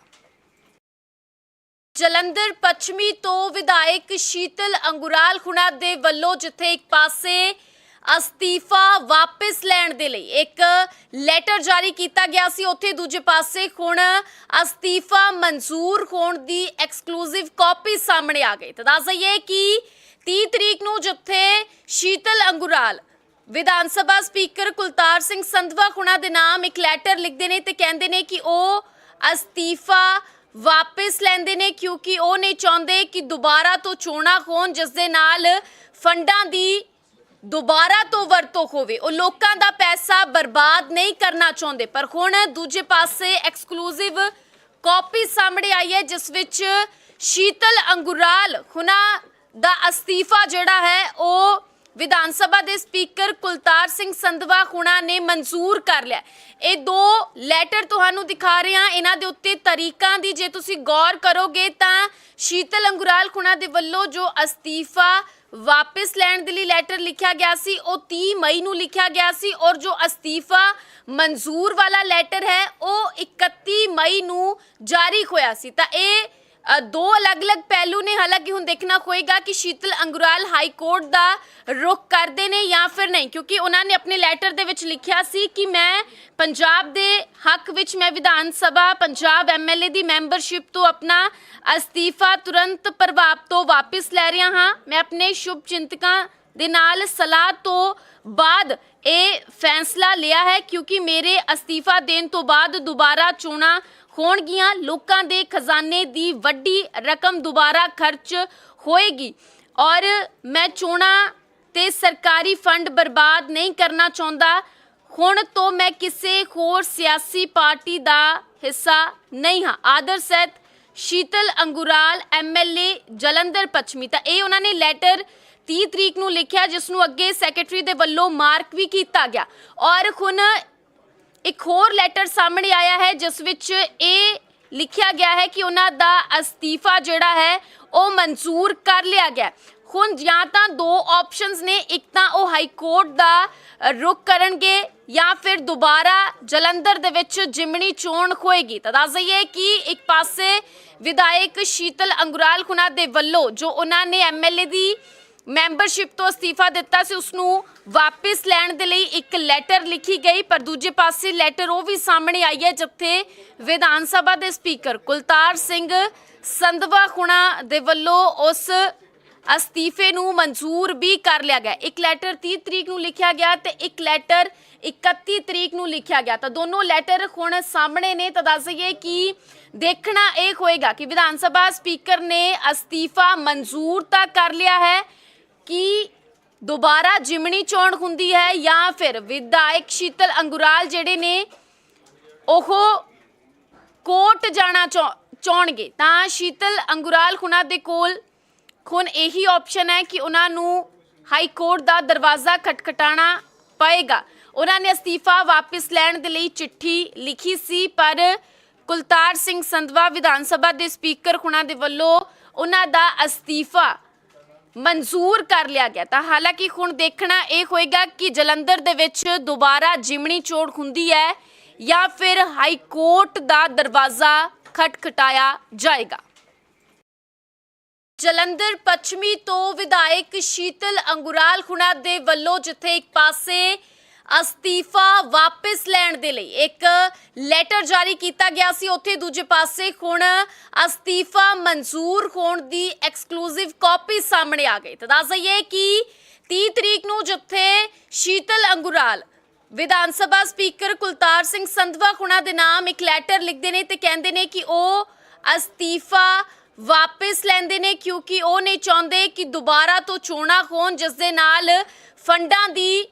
ਜਲੰਧਰ ਪੱਛਮੀ ਤੋਂ ਵਿਧਾਇਕ ਸ਼ੀਤਲ ਅੰਗੁਰਾਲ ਖੁਣਾ ਦੇ ਵੱਲੋਂ ਜਿੱਥੇ ਇੱਕ ਪਾਸੇ ਅਸਤੀਫਾ ਵਾਪਸ ਲੈਣ ਦੇ ਲਈ ਇੱਕ ਲੈਟਰ ਜਾਰੀ ਕੀਤਾ ਗਿਆ ਸੀ ਉੱਥੇ ਦੂਜੇ ਪਾਸੇ ਹੁਣ ਅਸਤੀਫਾ ਮਨਜ਼ੂਰ ਹੋਣ ਦੀ ਐਕਸਕਲੂਸਿਵ ਕਾਪੀ ਸਾਹਮਣੇ ਆ ਗਈ। ਤਾਂ ਦੱਸ ਦਈਏ ਕਿ 30 ਤਰੀਕ ਨੂੰ ਜਿੱਥੇ ਸ਼ੀਤਲ ਅੰਗੁਰਾਲ ਵਿਧਾਨ ਸਭਾ ਸਪੀਕਰ ਕੁਲਤਾਰ ਸਿੰਘ ਸੰਧਵਾ ਖੁਣਾ ਦੇ ਨਾਮ ਇੱਕ ਲੈਟਰ ਲਿਖਦੇ ਨੇ ਤੇ ਕਹਿੰਦੇ ਨੇ ਕਿ ਉਹ ਅਸਤੀਫਾ ਵਾਪਸ ਲੈਂਦੇ ਨੇ ਕਿਉਂਕਿ ਉਹ ਨਹੀਂ ਚਾਹੁੰਦੇ ਕਿ ਦੁਬਾਰਾ ਤੋਂ ਚੋਣਾਂ ਹੋਣ, ਜਿਸ ਦੇ ਨਾਲ ਫੰਡਾਂ ਦੀ ਦੁਬਾਰਾ ਤੋਂ ਵਰਤੋਂ ਹੋਵੇ, ਉਹ ਲੋਕਾਂ ਦਾ ਪੈਸਾ ਬਰਬਾਦ ਨਹੀਂ ਕਰਨਾ ਚਾਹੁੰਦੇ। ਪਰ ਹੁਣ ਦੂਜੇ ਪਾਸੇ ਐਕਸਕਲੂਸਿਵ ਕਾਪੀ ਸਾਹਮਣੇ ਆਈ ਹੈ, ਜਿਸ ਵਿੱਚ ਸ਼ੀਤਲ ਅੰਗੁਰਾਲ, ਹੁਣਾ ਦਾ ਅਸਤੀਫਾ ਜਿਹੜਾ ਹੈ, ਉਹ ਵਿਧਾਨ ਸਭਾ ਦੇ ਸਪੀਕਰ ਕੁਲਤਾਰ ਸਿੰਘ ਸੰਧਵਾ ਖੁਣਾ ਨੇ ਮਨਜ਼ੂਰ ਕਰ ਲਿਆ। ਇਹ ਦੋ ਲੈਟਰ ਤੁਹਾਨੂੰ ਦਿਖਾ ਰਹੇ ਹਾਂ। ਇਹਨਾਂ ਦੇ ਉੱਤੇ ਤਰੀਕਾਂ ਦੀ ਜੇ ਤੁਸੀਂ ਗੌਰ ਕਰੋਗੇ ਤਾਂ ਸ਼ੀਤਲ ਅੰਗੁਰਾਲ ਖੁਣਾ ਦੇ ਵੱਲੋਂ ਜੋ ਅਸਤੀਫਾ ਵਾਪਸ ਲੈਣ ਦੇ ਲਈ ਲੈਟਰ ਲਿਖਿਆ ਗਿਆ ਸੀ, ਉਹ 30 ਮਈ ਨੂੰ ਲਿਖਿਆ ਗਿਆ ਸੀ ਔਰ ਜੋ ਅਸਤੀਫਾ ਮਨਜ਼ੂਰ ਵਾਲਾ ਲੈਟਰ ਹੈ, ਉਹ 31 ਮਈ ਨੂੰ ਜਾਰੀ ਹੋਇਆ ਸੀ। ਤਾਂ ਇਹ ਦੋ ਅਲੱਗ-ਅਲੱਗ ਪਹਿਲੂ ਨੇ। ਹਾਲਾਂਕਿ ਹੁਣ ਦੇਖਣਾ ਹੋਏਗਾ ਕਿ ਸ਼ੀਤਲ ਅੰਗੁਰਾਲ ਹਾਈ ਕੋਰਟ ਦਾ ਰੁਖ ਕਰਦੇ ਨੇ ਜਾਂ ਫਿਰ ਨਹੀਂ, ਕਿਉਂਕਿ ਉਹਨਾਂ ਨੇ ਆਪਣੇ ਲੈਟਰ ਦੇ ਵਿੱਚ ਲਿਖਿਆ ਸੀ ਕਿ ਮੈਂ ਪੰਜਾਬ ਦੇ ਹੱਕ ਵਿੱਚ ਮੈਂ ਵਿਧਾਨ ਸਭਾ, ਪੰਜਾਬ ਐਮਐਲਏ ਦੀ ਮੈਂਬਰਸ਼ਿਪ ਤੋਂ ਆਪਣਾ ਅਸਤੀਫਾ ਤੁਰੰਤ ਪ੍ਰਭਾਵ ਤੋਂ ਵਾਪਸ ਲੈ ਰਿਹਾ ਹਾਂ। ਮੈਂ ਆਪਣੇ ਸ਼ੁਭ ਚਿੰਤਕਾਂ ਦੇ ਨਾਲ ਸਲਾਹ ਤੋਂ ਬਾਅਦ ਇਹ ਫੈਸਲਾ ਲਿਆ ਹੈ, ਕਿਉਂਕਿ ਮੇਰੇ ਅਸਤੀਫਾ ਦੇਣ ਤੋਂ ਬਾਅਦ ਦੁਬਾਰਾ ਚੋਣਾਂ ਹੋਣਗੀਆਂ। ਲੋਕਾਂ ਦੇ ਖਜ਼ਾਨੇ ਦੀ ਵੱਡੀ ਰਕਮ ਦੁਬਾਰਾ ਖਰਚ ਹੋਏਗੀ। ਔਰ ਮੈਂ ਚੋਣਾਂ ਤੇ ਸਰਕਾਰੀ ਫੰਡ ਬਰਬਾਦ ਨਹੀਂ ਕਰਨਾ ਚਾਹੁੰਦਾ। ਹੁਣ ਤੋਂ ਮੈਂ ਕਿਸੇ ਹੋਰ ਸਿਆਸੀ ਪਾਰਟੀ ਦਾ ਹਿੱਸਾ ਨਹੀਂ ਹਾਂ। ਆਦਰ ਸਹਿਤ ਸ਼ੀਤਲ ਅੰਗੁਰਾਲ ਐਮਐਲਏ ਜਲੰਧਰ ਪੱਛਮੀ। ਤਾਂ ਇਹ ਉਹਨਾਂ ਨੇ ਲੈਟਰ 30 ਤਰੀਕ ਨੂੰ ਲਿਖਿਆ, ਜਿਸ ਨੂੰ ਅੱਗੇ ਸੈਕਟਰੀ ਦੇ ਵੱਲੋਂ ਮਾਰਕ ਵੀ ਕੀਤਾ ਗਿਆ। ਔਰ ਹੁਣ ਇੱਕ ਹੋਰ ਲੈਟਰ ਸਾਹਮਣੇ ਆਇਆ ਹੈ ਜਿਸ ਵਿੱਚ ਇਹ ਲਿਖਿਆ ਗਿਆ ਹੈ ਕਿ ਉਹਨਾਂ ਦਾ ਅਸਤੀਫਾ ਜਿਹੜਾ ਹੈ ਉਹ ਮਨਜ਼ੂਰ ਕਰ ਲਿਆ ਗਿਆ ਹੁਣ ਜਾਂ ਤਾਂ ਦੋ ਆਪਸ਼ਨਸ ਨੇ ਇੱਕ ਤਾਂ ਉਹ ਹਾਈ ਕੋਰਟ ਦਾ ਅ, ਕਰਨਗੇ ਜਾਂ ਫਿਰ ਦੁਬਾਰਾ ਜਲੰਧਰ ਦੇ ਵਿੱਚ ਜਿਮਣੀ ਚੋਣ ਹੋਏਗੀ। ਤਾਂ ਦੱਸ ਦਈਏ ਕਿ ਇੱਕ ਪਾਸੇ ਵਿਧਾਇਕ ਸ਼ੀਤਲ ਅੰਗੁਰਾਲ ਖੁਨਾ ਦੇ ਵੱਲੋਂ ਜੋ ਉਹਨਾਂ ਨੇ ਐਮਐਲਏ ਦੀ ਮੈਂਬਰਸ਼ਿਪ ਤੋਂ ਅਸਤੀਫਾ ਦਿੱਤਾ ਸੀ ਉਸ ਨੂੰ ਵਾਪਸ ਲੈਣ ਦੇ ਲਈ ਇੱਕ ਲੈਟਰ ਲਿਖੀ ਗਈ, ਪਰ ਦੂਜੇ ਪਾਸੇ ਲੈਟਰ ਉਹ ਵੀ ਸਾਹਮਣੇ ਆਈ ਹੈ ਜਿੱਥੇ ਵਿਧਾਨ ਸਭਾ ਦੇ ਸਪੀਕਰ ਕੁਲਤਾਰ ਸਿੰਘ ਸੰਧਵਾ ਖੁਣਾ ਦੇ ਵੱਲੋਂ ਉਸ ਅਸਤੀਫੇ ਨੂੰ ਮਨਜ਼ੂਰ ਵੀ ਕਰ ਲਿਆ ਗਿਆ। ਇੱਕ ਲੈਟਰ 30 ਤਰੀਕ ਨੂੰ ਲਿਖਿਆ ਗਿਆ ਤੇ ਇੱਕ ਲੈਟਰ 31 ਤਰੀਕ ਨੂੰ ਲਿਖਿਆ ਗਿਆ। ਤਾਂ ਦੋਨੋਂ ਲੈਟਰ ਹੁਣ ਸਾਹਮਣੇ ਨੇ, ਤਾਂ ਦੱਸ ਦਈਏ ਕਿ ਦੇਖਣਾ ਇਹ ਹੋਏਗਾ ਕਿ ਵਿਧਾਨ ਸਭਾ ਸਪੀਕਰ ਨੇ ਅਸਤੀਫਾ ਮਨਜ਼ੂਰ ਤਾਂ ਕਰ ਲਿਆ ਹੈ ਕਿ ਦੁਬਾਰਾ ਜਿਮਣੀ ਚੋਣ ਹੁੰਦੀ ਹੈ ਜਾਂ ਫਿਰ ਵਿਧਾਇਕ ਸ਼ੀਤਲ ਅੰਗੁਰਾਲ ਜਿਹੜੇ ਨੇ ਉਹ ਕੋਰਟ ਜਾਣਾ ਚਾਹ- ਚਾਹੁਣਗੇ ਤਾਂ ਸ਼ੀਤਲ ਅੰਗੁਰਾਲ ਖੁਨਾ ਦੇ ਕੋਲ ਹੁਣ ਇਹੀ ਆਪਸ਼ਨ ਹੈ ਕਿ ਉਹਨਾਂ ਨੂੰ ਹਾਈ ਕੋਰਟ ਦਾ ਦਰਵਾਜ਼ਾ ਖਟਖਟਾਣਾ ਪਏਗਾ। ਉਹਨਾਂ ਨੇ ਅਸਤੀਫਾ ਵਾਪਸ ਲੈਣ ਦੇ ਲਈ ਚਿੱਠੀ ਲਿਖੀ ਸੀ, ਪਰ ਕੁਲਤਾਰ ਸਿੰਘ ਸੰਧਵਾ ਵਿਧਾਨ ਸਭਾ ਦੇ ਸਪੀਕਰ ਹੁਣਾਂ ਦੇ ਵੱਲੋਂ ਉਹਨਾਂ ਦਾ ਅਸਤੀਫਾ ਮਨਜ਼ੂਰ ਕਰ ਲਿਆ ਗਿਆ। ਤਾਂ ਹਾਲਾਂਕਿ ਹੁਣ ਦੇਖਣਾ ਇਹ ਹੋਏਗਾ ਕਿ ਜਲੰਧਰ ਦੇ ਵਿੱਚ ਦੁਬਾਰਾ ਜਿਮਣੀ ਚੋੜ ਹੁੰਦੀ ਹੈ ਜਾਂ ਫਿਰ ਹਾਈ ਕੋਰਟ ਦਾ ਦਰਵਾਜ਼ਾ ਖਟਖਟਾਇਆ ਜਾਏਗਾ। ਜਲੰਧਰ ਪੱਛਮੀ ਤੋਂ ਵਿਧਾਇਕ ਸ਼ੀਤਲ ਅੰਗੁਰਾਲ ਖੁਣਾ ਦੇ ਵੱਲੋਂ ਜਿੱਥੇ ਇੱਕ ਪਾਸੇ ਅਸਤੀਫਾ ਵਾਪਸ ਲੈਣ ਦੇ ਲਈ ਇੱਕ ਲੈਟਰ ਜਾਰੀ ਕੀਤਾ ਗਿਆ ਸੀ। ਉੱਥੇ ਦੂਜੇ ਪਾਸੇ ਹੁਣ ਅਸਤੀਫਾ ਮਨਜ਼ੂਰ ਹੋਣ ਦੀ ਐਕਸਕਲੂਸਿਵ ਕਾਪੀ ਸਾਹਮਣੇ ਆ ਗਈ। ਤਾਂ ਦੱਸ ਦਈਏ ਕਿ 30 ਤਰੀਕ ਨੂੰ ਜਿੱਥੇ ਸ਼ੀਤਲ ਅੰਗੁਰਾਲ, ਵਿਧਾਨ ਸਭਾ ਸਪੀਕਰ ਕੁਲਤਾਰ ਸਿੰਘ ਸੰਧਵਾ ਖੁਣਾ ਦੇ ਨਾਮ ਇੱਕ ਲੈਟਰ ਲਿਖਦੇ ਨੇ ਤੇ ਕਹਿੰਦੇ ਨੇ ਕਿ ਉਹ ਅਸਤੀਫਾ ਵਾਪਸ ਲੈਂਦੇ ਨੇ ਕਿਉਂਕਿ ਉਹ ਨਹੀਂ ਚਾਹੁੰਦੇ ਕਿ ਦੁਬਾਰਾ ਤੋਂ ਚੋਣਾਂ ਹੋਣ, ਜਿਸ ਦੇ ਨਾਲ ਫੰਡਾਂ ਦੀ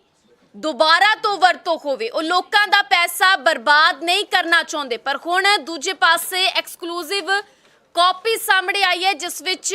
ਦੁਬਾਰਾ ਤੋਂ ਵਰਤੋਂ ਹੋਵੇ, ਉਹ ਲੋਕਾਂ ਦਾ ਪੈਸਾ ਬਰਬਾਦ ਨਹੀਂ ਕਰਨਾ ਚਾਹੁੰਦੇ। ਪਰ ਹੁਣ ਦੂਜੇ ਪਾਸੇ ਐਕਸਕਲੂਸਿਵ ਕਾਪੀ ਸਾਹਮਣੇ ਆਈ ਹੈ, ਜਿਸ ਵਿੱਚ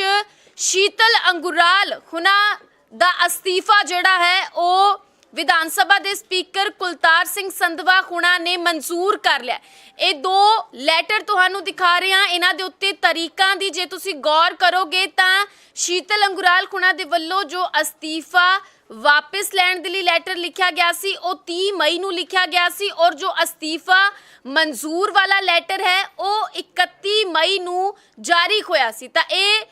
ਸ਼ੀਤਲ ਅੰਗੁਰਾਲ, ਹੁਣਾ ਦਾ ਅਸਤੀਫਾ ਜਿਹੜਾ ਹੈ, ਉਹ ਵਿਧਾਨ ਸਭਾ ਦੇ ਸਪੀਕਰ ਕੁਲਤਾਰ ਸਿੰਘ ਸੰਧਵਾ ਹੁਣਾ ਨੇ ਮਨਜ਼ੂਰ ਕਰ ਲਿਆ। ਇਹ ਦੋ ਲੈਟਰ ਤੁਹਾਨੂੰ ਦਿਖਾ ਰਹੇ ਹਾਂ ਇਹਨਾਂ ਦੇ ਉੱਤੇ ਤਰੀਕਾਂ ਦੀ ਜੇ ਤੁਸੀਂ ਗੌਰ ਕਰੋਗੇ ਤਾਂ ਸ਼ੀਤਲ ਅੰਗੁਰਾਲ ਖੁਣਾ ਦੇ ਵੱਲੋਂ ਜੋ ਅਸਤੀਫਾ ਵਾਪਸ ਲੈਣ ਦੇ ਲਈ ਲੈਟਰ ਲਿਖਿਆ ਗਿਆ ਸੀ, ਉਹ 30 ਮਈ ਨੂੰ ਲਿਖਿਆ ਗਿਆ ਸੀ ਔਰ ਜੋ ਅਸਤੀਫਾ ਮਨਜ਼ੂਰ ਵਾਲਾ ਲੈਟਰ ਹੈ, ਉਹ 31 ਮਈ ਨੂੰ ਜਾਰੀ ਹੋਇਆ ਸੀ। ਤਾਂ ਇਹ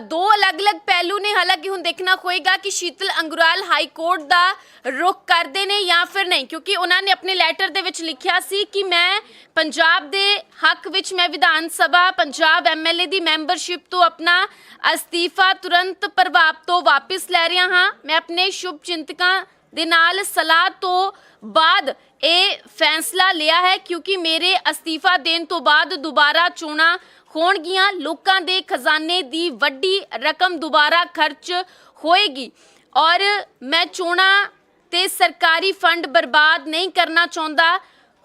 ਦੋ ਅਲੱਗ-ਅਲੱਗ ਪਹਿਲੂ ਨੇ। ਹਾਲਾਂਕਿ ਹੁਣ ਦੇਖਣਾ ਹੋਏਗਾ ਕਿ ਸ਼ੀਤਲ ਅੰਗੁਰਾਲ ਹਾਈ ਕੋਰਟ ਦਾ ਰੁਖ ਕਰਦੇ ਨੇ ਜਾਂ ਫਿਰ ਨਹੀਂ, ਕਿਉਂਕਿ ਉਹਨਾਂ ਨੇ ਆਪਣੇ ਲੈਟਰ ਦੇ ਵਿੱਚ ਲਿਖਿਆ ਸੀ ਕਿ ਮੈਂ ਪੰਜਾਬ ਦੇ ਹੱਕ ਵਿੱਚ ਮੈਂ ਵਿਧਾਨ ਸਭਾ, ਪੰਜਾਬ ਐਮਐਲਏ ਦੀ ਮੈਂਬਰਸ਼ਿਪ ਤੋਂ ਆਪਣਾ ਅਸਤੀਫਾ ਤੁਰੰਤ ਪ੍ਰਭਾਵ ਤੋਂ ਵਾਪਸ ਲੈ ਰਿਹਾ ਹਾਂ। ਮੈਂ ਆਪਣੇ ਸ਼ੁਭ ਚਿੰਤਕਾਂ ਦੇ ਨਾਲ ਸਲਾਹ ਤੋਂ ਬਾਅਦ ਇਹ ਫੈਸਲਾ ਲਿਆ ਹੈ, ਕਿਉਂਕਿ ਮੇਰੇ ਅਸਤੀਫਾ ਦੇਣ ਤੋਂ ਬਾਅਦ ਦੁਬਾਰਾ ਚੋਣਾਂ ਹੋਣਗੀਆਂ। ਲੋਕਾਂ ਦੇ ਖਜ਼ਾਨੇ ਦੀ ਵੱਡੀ ਰਕਮ ਦੁਬਾਰਾ ਖਰਚ ਹੋਏਗੀ। ਔਰ ਮੈਂ ਚੋਣਾਂ ਤੇ ਸਰਕਾਰੀ ਫੰਡ ਬਰਬਾਦ ਨਹੀਂ ਕਰਨਾ ਚਾਹੁੰਦਾ।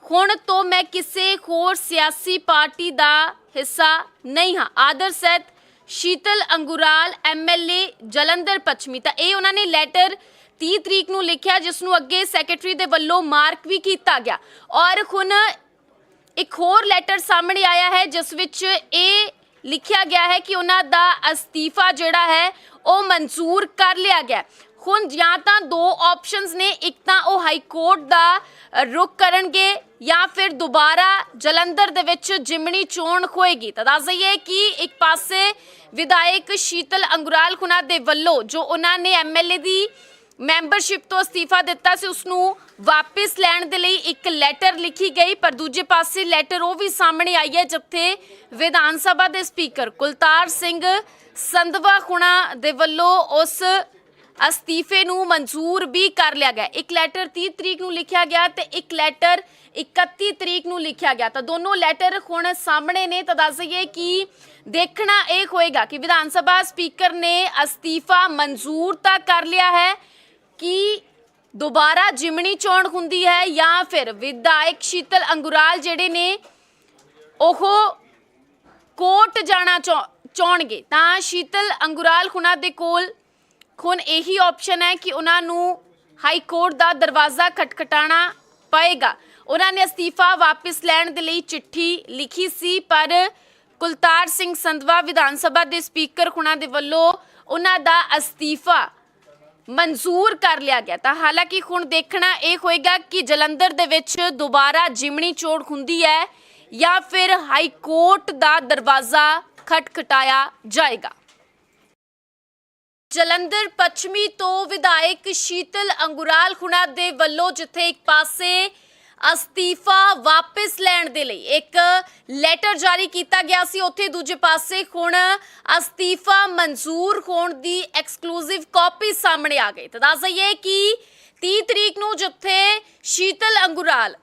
ਹੁਣ ਤੋਂ ਮੈਂ ਕਿਸੇ ਹੋਰ ਸਿਆਸੀ ਪਾਰਟੀ ਦਾ ਹਿੱਸਾ ਨਹੀਂ ਹਾਂ। ਆਦਰ ਸਹਿਤ ਸ਼ੀਤਲ ਅੰਗੁਰਾਲ ਐਮਐਲਏ ਜਲੰਧਰ ਪੱਛਮੀ। ਤਾਂ ਇਹ ਉਹਨਾਂ ਨੇ ਲੈਟਰ 30 ਤਰੀਕ ਨੂੰ ਲਿਖਿਆ, ਜਿਸ ਨੂੰ ਅੱਗੇ ਸੈਕਟਰੀ ਦੇ ਵੱਲੋਂ ਮਾਰਕ ਵੀ ਕੀਤਾ ਗਿਆ। ਔਰ ਹੁਣ ਇੱਕ ਹੋਰ ਲੈਟਰ ਸਾਹਮਣੇ ਆਇਆ ਹੈ ਜਿਸ ਵਿੱਚ ਇਹ ਲਿਖਿਆ ਗਿਆ ਹੈ ਕਿ ਉਹਨਾਂ ਦਾ ਅਸਤੀਫਾ ਜਿਹੜਾ ਹੈ ਉਹ ਮਨਜ਼ੂਰ ਕਰ ਲਿਆ ਗਿਆ। ਹੁਣ ਜਾਂ ਤਾਂ ਦੋ ਆਪਸ਼ਨਸ ਨੇ ਇੱਕ ਤਾਂ ਉਹ ਹਾਈ ਕੋਰਟ ਦਾ ਅ, ਕਰਨਗੇ ਜਾਂ ਫਿਰ ਦੁਬਾਰਾ ਜਲੰਧਰ ਦੇ ਵਿੱਚ ਜਿਮਣੀ ਚੋਣ ਹੋਏਗੀ। ਤਾਂ ਦੱਸ ਦਈਏ ਕਿ ਇੱਕ ਪਾਸੇ ਵਿਧਾਇਕ ਸ਼ੀਤਲ ਅੰਗੁਰਾਲ ਖੁਨਾ ਦੇ ਵੱਲੋਂ ਜੋ ਉਹਨਾਂ ਨੇ ਐਮਐਲਏ ਦੀ ਮੈਂਬਰਸ਼ਿਪ ਤੋਂ ਅਸਤੀਫਾ ਦਿੱਤਾ ਸੀ ਉਸ ਨੂੰ ਵਾਪਸ ਲੈਣ ਦੇ ਲਈ ਇੱਕ ਲੈਟਰ ਲਿਖੀ ਗਈ, ਪਰ ਦੂਜੇ ਪਾਸੇ ਲੈਟਰ ਉਹ ਵੀ ਸਾਹਮਣੇ ਆਈ ਹੈ ਜਿੱਥੇ ਵਿਧਾਨ ਸਭਾ ਦੇ ਸਪੀਕਰ ਕੁਲਤਾਰ ਸਿੰਘ ਸੰਧਵਾ ਖੁਣਾ ਦੇ ਵੱਲੋਂ ਉਸ ਅਸਤੀਫੇ ਨੂੰ ਮਨਜ਼ੂਰ ਵੀ ਕਰ ਲਿਆ ਗਿਆ। ਇੱਕ ਲੈਟਰ 30 ਤਰੀਕ ਨੂੰ ਲਿਖਿਆ ਗਿਆ ਤੇ ਇੱਕ ਲੈਟਰ 31 ਤਰੀਕ ਨੂੰ ਲਿਖਿਆ ਗਿਆ। ਤਾਂ ਦੋਨੋਂ ਲੈਟਰ ਹੁਣ ਸਾਹਮਣੇ ਨੇ, ਤਾਂ ਦੱਸ ਦਈਏ ਕਿ ਦੇਖਣਾ ਇਹ ਹੋਏਗਾ ਕਿ ਵਿਧਾਨ ਸਭਾ ਸਪੀਕਰ ਨੇ ਅਸਤੀਫਾ ਮਨਜ਼ੂਰ ਤਾਂ ਕਰ ਲਿਆ ਹੈ ਕਿ ਦੁਬਾਰਾ ਜਿਮਣੀ ਚੋਣ ਹੁੰਦੀ ਹੈ ਜਾਂ ਫਿਰ ਵਿਧਾਇਕ ਸ਼ੀਤਲ ਅੰਗੁਰਾਲ ਜਿਹੜੇ ਨੇ, ਉਹ ਕੋਰਟ ਜਾਣਾ ਚਾਹ- ਚਾਹੁਣਗੇ। ਤਾਂ ਸ਼ੀਤਲ ਅੰਗੁਰਾਲ ਖੁਨਾ ਦੇ ਕੋਲ ਹੁਣ ਇਹੀ ਆਪਸ਼ਨ ਹੈ ਕਿ ਉਹਨਾਂ ਨੂੰ ਹਾਈ ਕੋਰਟ ਦਾ ਦਰਵਾਜ਼ਾ ਖਟਖਟਾਣਾ ਪਏਗਾ। ਉਹਨਾਂ ਨੇ ਅਸਤੀਫਾ ਵਾਪਸ ਲੈਣ ਦੇ ਲਈ ਚਿੱਠੀ ਲਿਖੀ ਸੀ, ਪਰ ਕੁਲਤਾਰ ਸਿੰਘ ਸੰਧਵਾ ਵਿਧਾਨ ਸਭਾ ਦੇ ਸਪੀਕਰ ਹੁਣਾਂ ਦੇ ਵੱਲੋਂ ਉਹਨਾਂ ਦਾ ਅਸਤੀਫਾ ਮਨਜ਼ੂਰ ਕਰ ਲਿਆ ਗਿਆ। ਤਾਂ ਹਾਲਾਂਕਿ ਹੁਣ ਦੇਖਣਾ ਇਹ ਹੋਏਗਾ ਕਿ ਜਲੰਧਰ ਦੇ ਵਿੱਚ ਦੁਬਾਰਾ ਜਿਮਣੀ ਚੋੜ ਹੁੰਦੀ ਹੈ ਜਾਂ ਫਿਰ ਹਾਈ ਕੋਰਟ ਦਾ ਦਰਵਾਜ਼ਾ ਖਟਖਟਾਇਆ ਜਾਏਗਾ। ਜਲੰਧਰ ਪੱਛਮੀ ਤੋਂ ਵਿਧਾਇਕ ਸ਼ੀਤਲ ਅੰਗੁਰਾਲ ਖੁਣਾ ਦੇ ਵੱਲੋਂ ਜਿੱਥੇ ਇੱਕ ਪਾਸੇ ਅਸਤੀਫਾ ਵਾਪਸ ਲੈਣ ਦੇ ਲਈ ਇੱਕ ਲੈਟਰ ਜਾਰੀ ਕੀਤਾ ਗਿਆ ਸੀ। ਉੱਥੇ ਦੂਜੇ ਪਾਸੇ ਹੁਣ ਅਸਤੀਫਾ ਮਨਜ਼ੂਰ ਹੋਣ ਦੀ ਐਕਸਕਲੂਸਿਵ ਕਾਪੀ ਸਾਹਮਣੇ ਆ ਗਈ। ਤਾਂ ਦੱਸ ਦਈਏ ਕਿ 30 ਤਰੀਕ ਨੂੰ ਜਿੱਥੇ ਸ਼ੀਤਲ ਅੰਗੁਰਾਲ,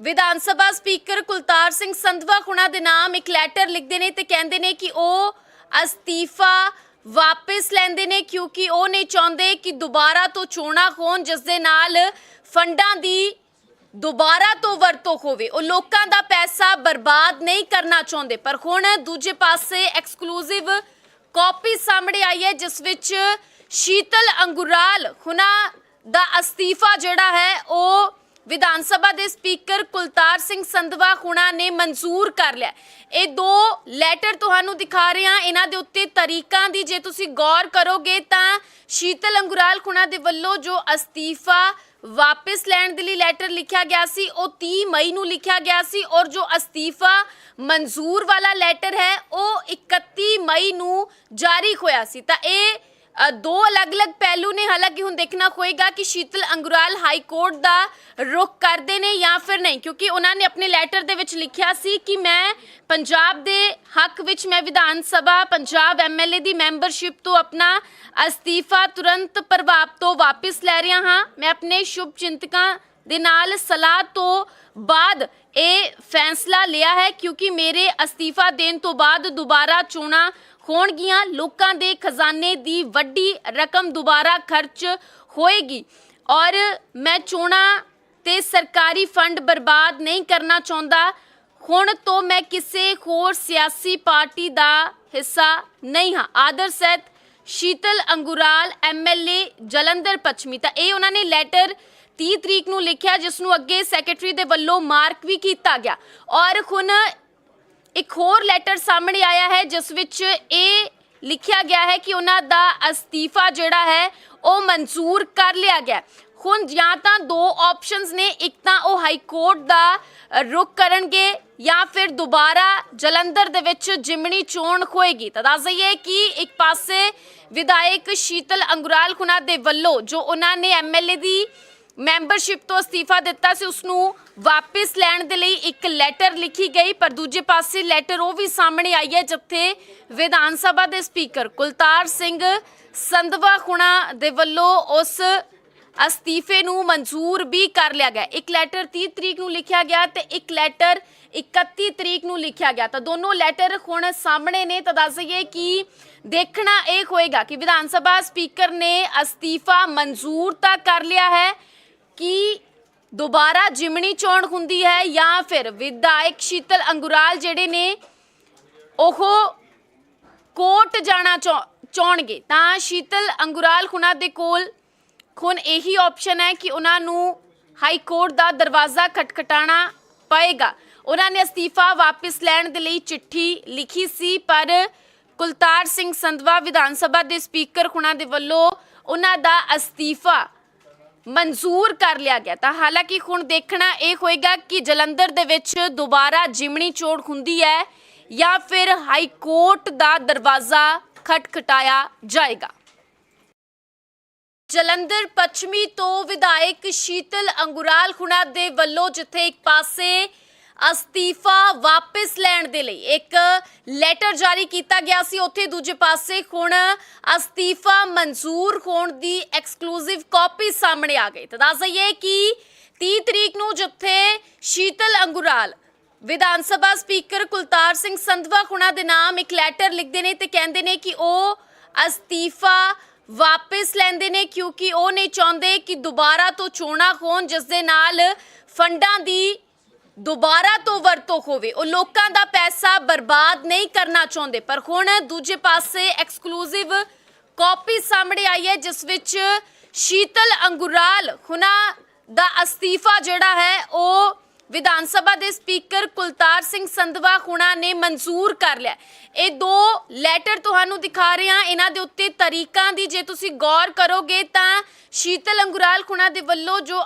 ਵਿਧਾਨ ਸਭਾ ਸਪੀਕਰ ਕੁਲਤਾਰ ਸਿੰਘ ਸੰਧਵਾ ਖੁਣਾ ਦੇ ਨਾਮ ਇੱਕ ਲੈਟਰ ਲਿਖਦੇ ਨੇ ਤੇ ਕਹਿੰਦੇ ਨੇ ਕਿ ਉਹ ਅਸਤੀਫਾ ਵਾਪਸ ਲੈਂਦੇ ਨੇ ਕਿਉਂਕਿ ਉਹ ਨਹੀਂ ਚਾਹੁੰਦੇ ਕਿ ਦੁਬਾਰਾ ਤੋਂ ਚੋਣਾਂ ਹੋਣ, ਜਿਸ ਦੇ ਨਾਲ ਫੰਡਾਂ ਦੀ ਦੁਬਾਰਾ ਤੋਂ ਵਰਤੋਂ ਹੋਵੇ, ਉਹ ਲੋਕਾਂ ਦਾ ਪੈਸਾ ਬਰਬਾਦ ਨਹੀਂ ਕਰਨਾ ਚਾਹੁੰਦੇ। ਪਰ ਹੁਣ ਦੂਜੇ ਪਾਸੇ ਐਕਸਕਲੂਸਿਵ ਕਾਪੀ ਸਾਹਮਣੇ ਆਈ ਹੈ, ਜਿਸ ਵਿੱਚ ਸ਼ੀਤਲ ਅੰਗੁਰਾਲ, ਹੁਣਾ ਦਾ ਅਸਤੀਫਾ ਜਿਹੜਾ ਹੈ, ਉਹ ਵਿਧਾਨ ਸਭਾ ਦੇ ਸਪੀਕਰ ਕੁਲਤਾਰ ਸਿੰਘ ਸੰਧਵਾ ਹੁਣਾ ਨੇ ਮਨਜ਼ੂਰ ਕਰ ਲਿਆ। ਇਹ ਦੋ ਲੈਟਰ ਤੁਹਾਨੂੰ ਦਿਖਾ ਰਹੇ ਹਾਂ। ਇਹਨਾਂ ਦੇ ਉੱਤੇ ਤਰੀਕਾਂ ਦੀ ਜੇ ਤੁਸੀਂ ਗੌਰ ਕਰੋਗੇ ਤਾਂ ਸ਼ੀਤਲ ਅੰਗੁਰਾਲ ਖੁਣਾ ਦੇ ਵੱਲੋਂ ਜੋ ਅਸਤੀਫਾ ਵਾਪਸ ਲੈਣ ਦੇ ਲਈ ਲੈਟਰ ਲਿਖਿਆ ਗਿਆ ਸੀ, ਉਹ 30 ਮਈ ਨੂੰ ਲਿਖਿਆ ਗਿਆ ਸੀ ਔਰ ਜੋ ਅਸਤੀਫਾ ਮਨਜ਼ੂਰ ਵਾਲਾ ਲੈਟਰ ਹੈ, ਉਹ 31 ਮਈ ਨੂੰ ਜਾਰੀ ਹੋਇਆ ਸੀ। ਤਾਂ ਇਹ ਅ, ਦੋ ਅਲੱਗ-ਅਲੱਗ ਪਹਿਲੂ ਨੇ। ਹਾਲਾਂਕਿ ਹੁਣ ਦੇਖਣਾ ਹੋਏਗਾ ਕਿ ਸ਼ੀਤਲ ਅੰਗੁਰਾਲ ਹਾਈ ਕੋਰਟ ਦਾ ਰੁਖ ਕਰਦੇ ਨੇ ਜਾਂ ਫਿਰ ਨਹੀਂ ਕਿਉਂਕਿ ਉਹਨਾਂ ਨੇ ਆਪਣੇ ਲੈਟਰ ਦੇ ਵਿੱਚ ਲਿਖਿਆ ਸੀ ਕਿ ਮੈਂ ਪੰਜਾਬ ਦੇ ਹੱਕ ਵਿੱਚ ਮੈਂ ਵਿਧਾਨ ਸਭਾ ਪੰਜਾਬ ਐਮਐਲਏ ਦੀ ਮੈਂਬਰਸ਼ਿਪ ਤੋਂ ਆਪਣਾ ਅਸਤੀਫਾ ਤੁਰੰਤ ਪ੍ਰਭਾਵ ਤੋਂ ਵਾਪਸ ਲੈ ਰਿਹਾ ਹਾਂ। ਮੈਂ ਆਪਣੇ ਸ਼ੁਭ ਚਿੰਤਕਾਂ ਦੇ ਨਾਲ ਸਲਾਹ ਤੋਂ ਬਾਅਦ ਇਹ ਫੈਸਲਾ ਲਿਆ ਹੈ ਕਿਉਂਕਿ ਮੇਰੇ ਅਸਤੀਫਾ ਦੇਣ ਤੋਂ ਬਾਅਦ ਦੁਬਾਰਾ ਚੋਣਾਂ ਹੋਣਗੀਆਂ। ਲੋਕਾਂ ਦੇ ਖਜ਼ਾਨੇ ਦੀ ਵੱਡੀ ਰਕਮ ਦੁਬਾਰਾ ਖਰਚ ਹੋਏਗੀ। ਔਰ ਮੈਂ ਚੋਣਾਂ ਤੇ ਸਰਕਾਰੀ ਫੰਡ ਬਰਬਾਦ ਨਹੀਂ ਕਰਨਾ ਚਾਹੁੰਦਾ। ਹੁਣ ਤੋਂ ਮੈਂ ਕਿਸੇ ਹੋਰ ਸਿਆਸੀ ਪਾਰਟੀ ਦਾ ਹਿੱਸਾ ਨਹੀਂ ਹਾਂ। ਆਦਰ ਸਹਿਤ ਸ਼ੀਤਲ ਅੰਗੁਰਾਲ ਐਮਐਲਏ ਜਲੰਧਰ ਪੱਛਮੀ। ਤਾਂ ਇਹ ਉਹਨਾਂ ਨੇ ਲੈਟਰ 30 ਤਰੀਕ ਨੂੰ ਲਿਖਿਆ, ਜਿਸ ਨੂੰ ਅੱਗੇ ਸੈਕਟਰੀ ਦੇ ਵੱਲੋਂ ਮਾਰਕ ਵੀ ਕੀਤਾ ਗਿਆ। ਔਰ ਹੁਣ ਇੱਕ ਹੋਰ ਲੈਟਰ ਸਾਹਮਣੇ ਆਇਆ ਹੈ ਜਿਸ ਵਿੱਚ ਇਹ ਲਿਖਿਆ ਗਿਆ ਹੈ ਕਿ ਉਹਨਾਂ ਦਾ ਅਸਤੀਫਾ ਜਿਹੜਾ ਹੈ ਉਹ ਮਨਜ਼ੂਰ ਕਰ ਲਿਆ ਗਿਆ। ਹੁਣ ਜਾਂ ਤਾਂ ਦੋ ਆਪਸ਼ਨਸ ਨੇ ਇੱਕ ਤਾਂ ਉਹ ਹਾਈ ਕੋਰਟ ਦਾ ਅ, ਕਰਨਗੇ ਜਾਂ ਫਿਰ ਦੁਬਾਰਾ ਜਲੰਧਰ ਦੇ ਵਿੱਚ ਜਿਮਣੀ ਚੋਣ ਹੋਏਗੀ। ਤਾਂ ਦੱਸ ਦਈਏ ਕਿ ਇੱਕ ਪਾਸੇ ਵਿਧਾਇਕ ਸ਼ੀਤਲ ਅੰਗੁਰਾਲ ਖੁਨਾ ਦੇ ਵੱਲੋਂ ਜੋ ਉਹਨਾਂ ਨੇ ਐਮਐਲਏ ਦੀ ਮੈਂਬਰਸ਼ਿਪ ਤੋਂ ਅਸਤੀਫਾ ਦਿੱਤਾ ਸੀ ਉਸ ਨੂੰ ਵਾਪਸ ਲੈਣ ਦੇ ਲਈ ਇੱਕ ਲੈਟਰ ਲਿਖੀ ਗਈ, ਪਰ ਦੂਜੇ ਪਾਸੇ ਲੈਟਰ ਉਹ ਵੀ ਸਾਹਮਣੇ ਆਈ ਹੈ, ਜਿੱਥੇ ਵਿਧਾਨ ਸਭਾ ਦੇ ਸਪੀਕਰ ਕੁਲਤਾਰ ਸਿੰਘ ਸੰਧਵਾ ਖੁਣਾ ਦੇ ਵੱਲੋਂ ਉਸ ਅਸਤੀਫੇ ਨੂੰ ਮਨਜ਼ੂਰ ਵੀ ਕਰ ਲਿਆ ਗਿਆ। ਇੱਕ ਲੈਟਰ 30 ਤਰੀਕ ਨੂੰ ਲਿਖਿਆ ਗਿਆ ਤੇ ਇੱਕ ਲੈਟਰ 31 ਤਰੀਕ ਨੂੰ ਲਿਖਿਆ ਗਿਆ। ਤਾਂ ਦੋਨੋਂ ਲੈਟਰ ਹੁਣ ਸਾਹਮਣੇ ਨੇ, ਤਾਂ ਦੱਸ ਦਈਏ ਕਿ ਦੇਖਣਾ ਇਹ ਹੋਏਗਾ ਕਿ ਵਿਧਾਨ ਸਭਾ ਸਪੀਕਰ ਨੇ ਅਸਤੀਫਾ ਮਨਜ਼ੂਰ ਤਾਂ ਕਰ ਲਿਆ ਹੈ ਕਿ ਦੁਬਾਰਾ ਜਿਮਣੀ ਚੋਣ ਹੁੰਦੀ ਹੈ ਜਾਂ ਫਿਰ ਵਿਧਾਇਕ ਸ਼ੀਤਲ ਅੰਗੁਰਾਲ ਜਿਹੜੇ ਨੇ, ਉਹ ਕੋਰਟ ਜਾਣਾ ਚਾਹ- ਚਾਹੁਣਗੇ? ਤਾਂ ਸ਼ੀਤਲ ਅੰਗੁਰਾਲ ਖੁਨਾ ਦੇ ਕੋਲ ਹੁਣ ਇਹੀ ਆਪਸ਼ਨ ਹੈ ਕਿ ਉਹਨਾਂ ਨੂੰ ਹਾਈ ਕੋਰਟ ਦਾ ਦਰਵਾਜ਼ਾ ਖਟਖਟਾਣਾ ਪਏਗਾ। ਉਹਨਾਂ ਨੇ ਅਸਤੀਫਾ ਵਾਪਸ ਲੈਣ ਦੇ ਲਈ ਚਿੱਠੀ ਲਿਖੀ ਸੀ, ਪਰ ਕੁਲਤਾਰ ਸਿੰਘ ਸੰਧਵਾ ਵਿਧਾਨ ਸਭਾ ਦੇ ਸਪੀਕਰ ਖੁਨਾ ਦੇ ਵੱਲੋਂ ਉਹਨਾਂ ਦਾ ਅਸਤੀਫਾ ਮਨਜ਼ੂਰ ਕਰ ਲਿਆ ਗਿਆ। ਤਾਂ ਹਾਲਾਂਕਿ ਹੁਣ ਦੇਖਣਾ ਇਹ ਹੋਏਗਾ ਕਿ ਜਲੰਧਰ ਦੇ ਵਿੱਚ ਦੁਬਾਰਾ ਜਿਮਣੀ ਚੋੜ ਹੁੰਦੀ ਹੈ ਜਾਂ ਫਿਰ ਹਾਈ ਕੋਰਟ ਦਾ ਦਰਵਾਜ਼ਾ ਖਟਖਟਾਇਆ ਜਾਏਗਾ। ਜਲੰਧਰ ਪੱਛਮੀ ਤੋਂ ਵਿਧਾਇਕ ਸ਼ੀਤਲ ਅੰਗੁਰਾਲ ਖੁਣਾ ਦੇ ਵੱਲੋਂ ਜਿੱਥੇ ਇੱਕ ਪਾਸੇ ਅਸਤੀਫਾ ਵਾਪਸ ਲੈਣ ਦੇ ਲਈ। ਇੱਕ ਲੈਟਰ ਜਾਰੀ ਕੀਤਾ ਗਿਆ ਸੀ ਉੱਥੇ ਦੂਜੇ ਪਾਸੇ। ਹੁਣ ਅਸਤੀਫਾ ਮਨਜ਼ੂਰ ਹੋਣ ਦੀ ਐਕਸਕਲੂਸਿਵ ਕਾਪੀ ਸਾਹਮਣੇ ਆ ਗਈ। ਤਾਂ ਦੱਸ ਦਈਏ ਕਿ 30 ਤਰੀਕ ਨੂੰ ਜਿੱਥੇ ਸ਼ੀਤਲ ਅੰਗੁਰਾਲ ਵਿਧਾਨ ਸਭਾ ਸਪੀਕਰ ਕੁਲਤਾਰ ਸਿੰਘ ਸੰਧਵਾ ਖੁਣਾ ਦੇ ਨਾਮ ਇੱਕ ਲੈਟਰ ਲਿਖਦੇ ਨੇ ਤੇ ਕਹਿੰਦੇ ਨੇ ਕਿ ਉਹ ਅਸਤੀਫਾ ਵਾਪਸ ਲੈਂਦੇ ਨੇ ਕਿਉਂਕਿ ਉਹ ਨਹੀਂ ਚਾਹੁੰਦੇ ਕਿ ਦੁਬਾਰਾ ਤੋਂ ਚੋਣਾਂ ਹੋਣ, ਜਿਸ ਦੇ ਨਾਲ ਫੰਡਾਂ ਦੀ ਦੁਬਾਰਾ ਤੋਂ ਵਰਤੋਂ ਹੋਵੇ, ਉਹ ਲੋਕਾਂ ਦਾ ਪੈਸਾ ਬਰਬਾਦ ਨਹੀਂ ਕਰਨਾ ਚਾਹੁੰਦੇ। ਪਰ ਹੁਣ ਦੂਜੇ ਪਾਸੇ ਐਕਸਕਲੂਸਿਵ ਕਾਪੀ ਸਾਹਮਣੇ ਆਈ ਹੈ, ਜਿਸ ਵਿੱਚ ਸ਼ੀਤਲ ਅੰਗੁਰਾਲ, ਹੁਣਾ ਦਾ ਅਸਤੀਫਾ ਜਿਹੜਾ ਹੈ, ਉਹ ਵਿਧਾਨ ਸਭਾ ਦੇ ਸਪੀਕਰ ਕੁਲਤਾਰ ਸਿੰਘ ਸੰਧਵਾ ਖੁਣਾ ਨੇ ਮਨਜ਼ੂਰ ਕਰ ਲਿਆ। ਇਹ ਦੋ ਲੈਟਰ ਤੁਹਾਨੂੰ ਦਿਖਾ ਰਹੇ ਹਾਂ। ਇਹਨਾਂ ਦੇ ਉੱਤੇ ਤਰੀਕਾਂ ਦੀ ਜੇ ਤੁਸੀਂ ਗੌਰ ਕਰੋਗੇ ਤਾਂ ਸ਼ੀਤਲ ਅੰਗੁਰਾਲ ਖੁਣਾ ਦੇ ਵੱਲੋਂ ਜੋ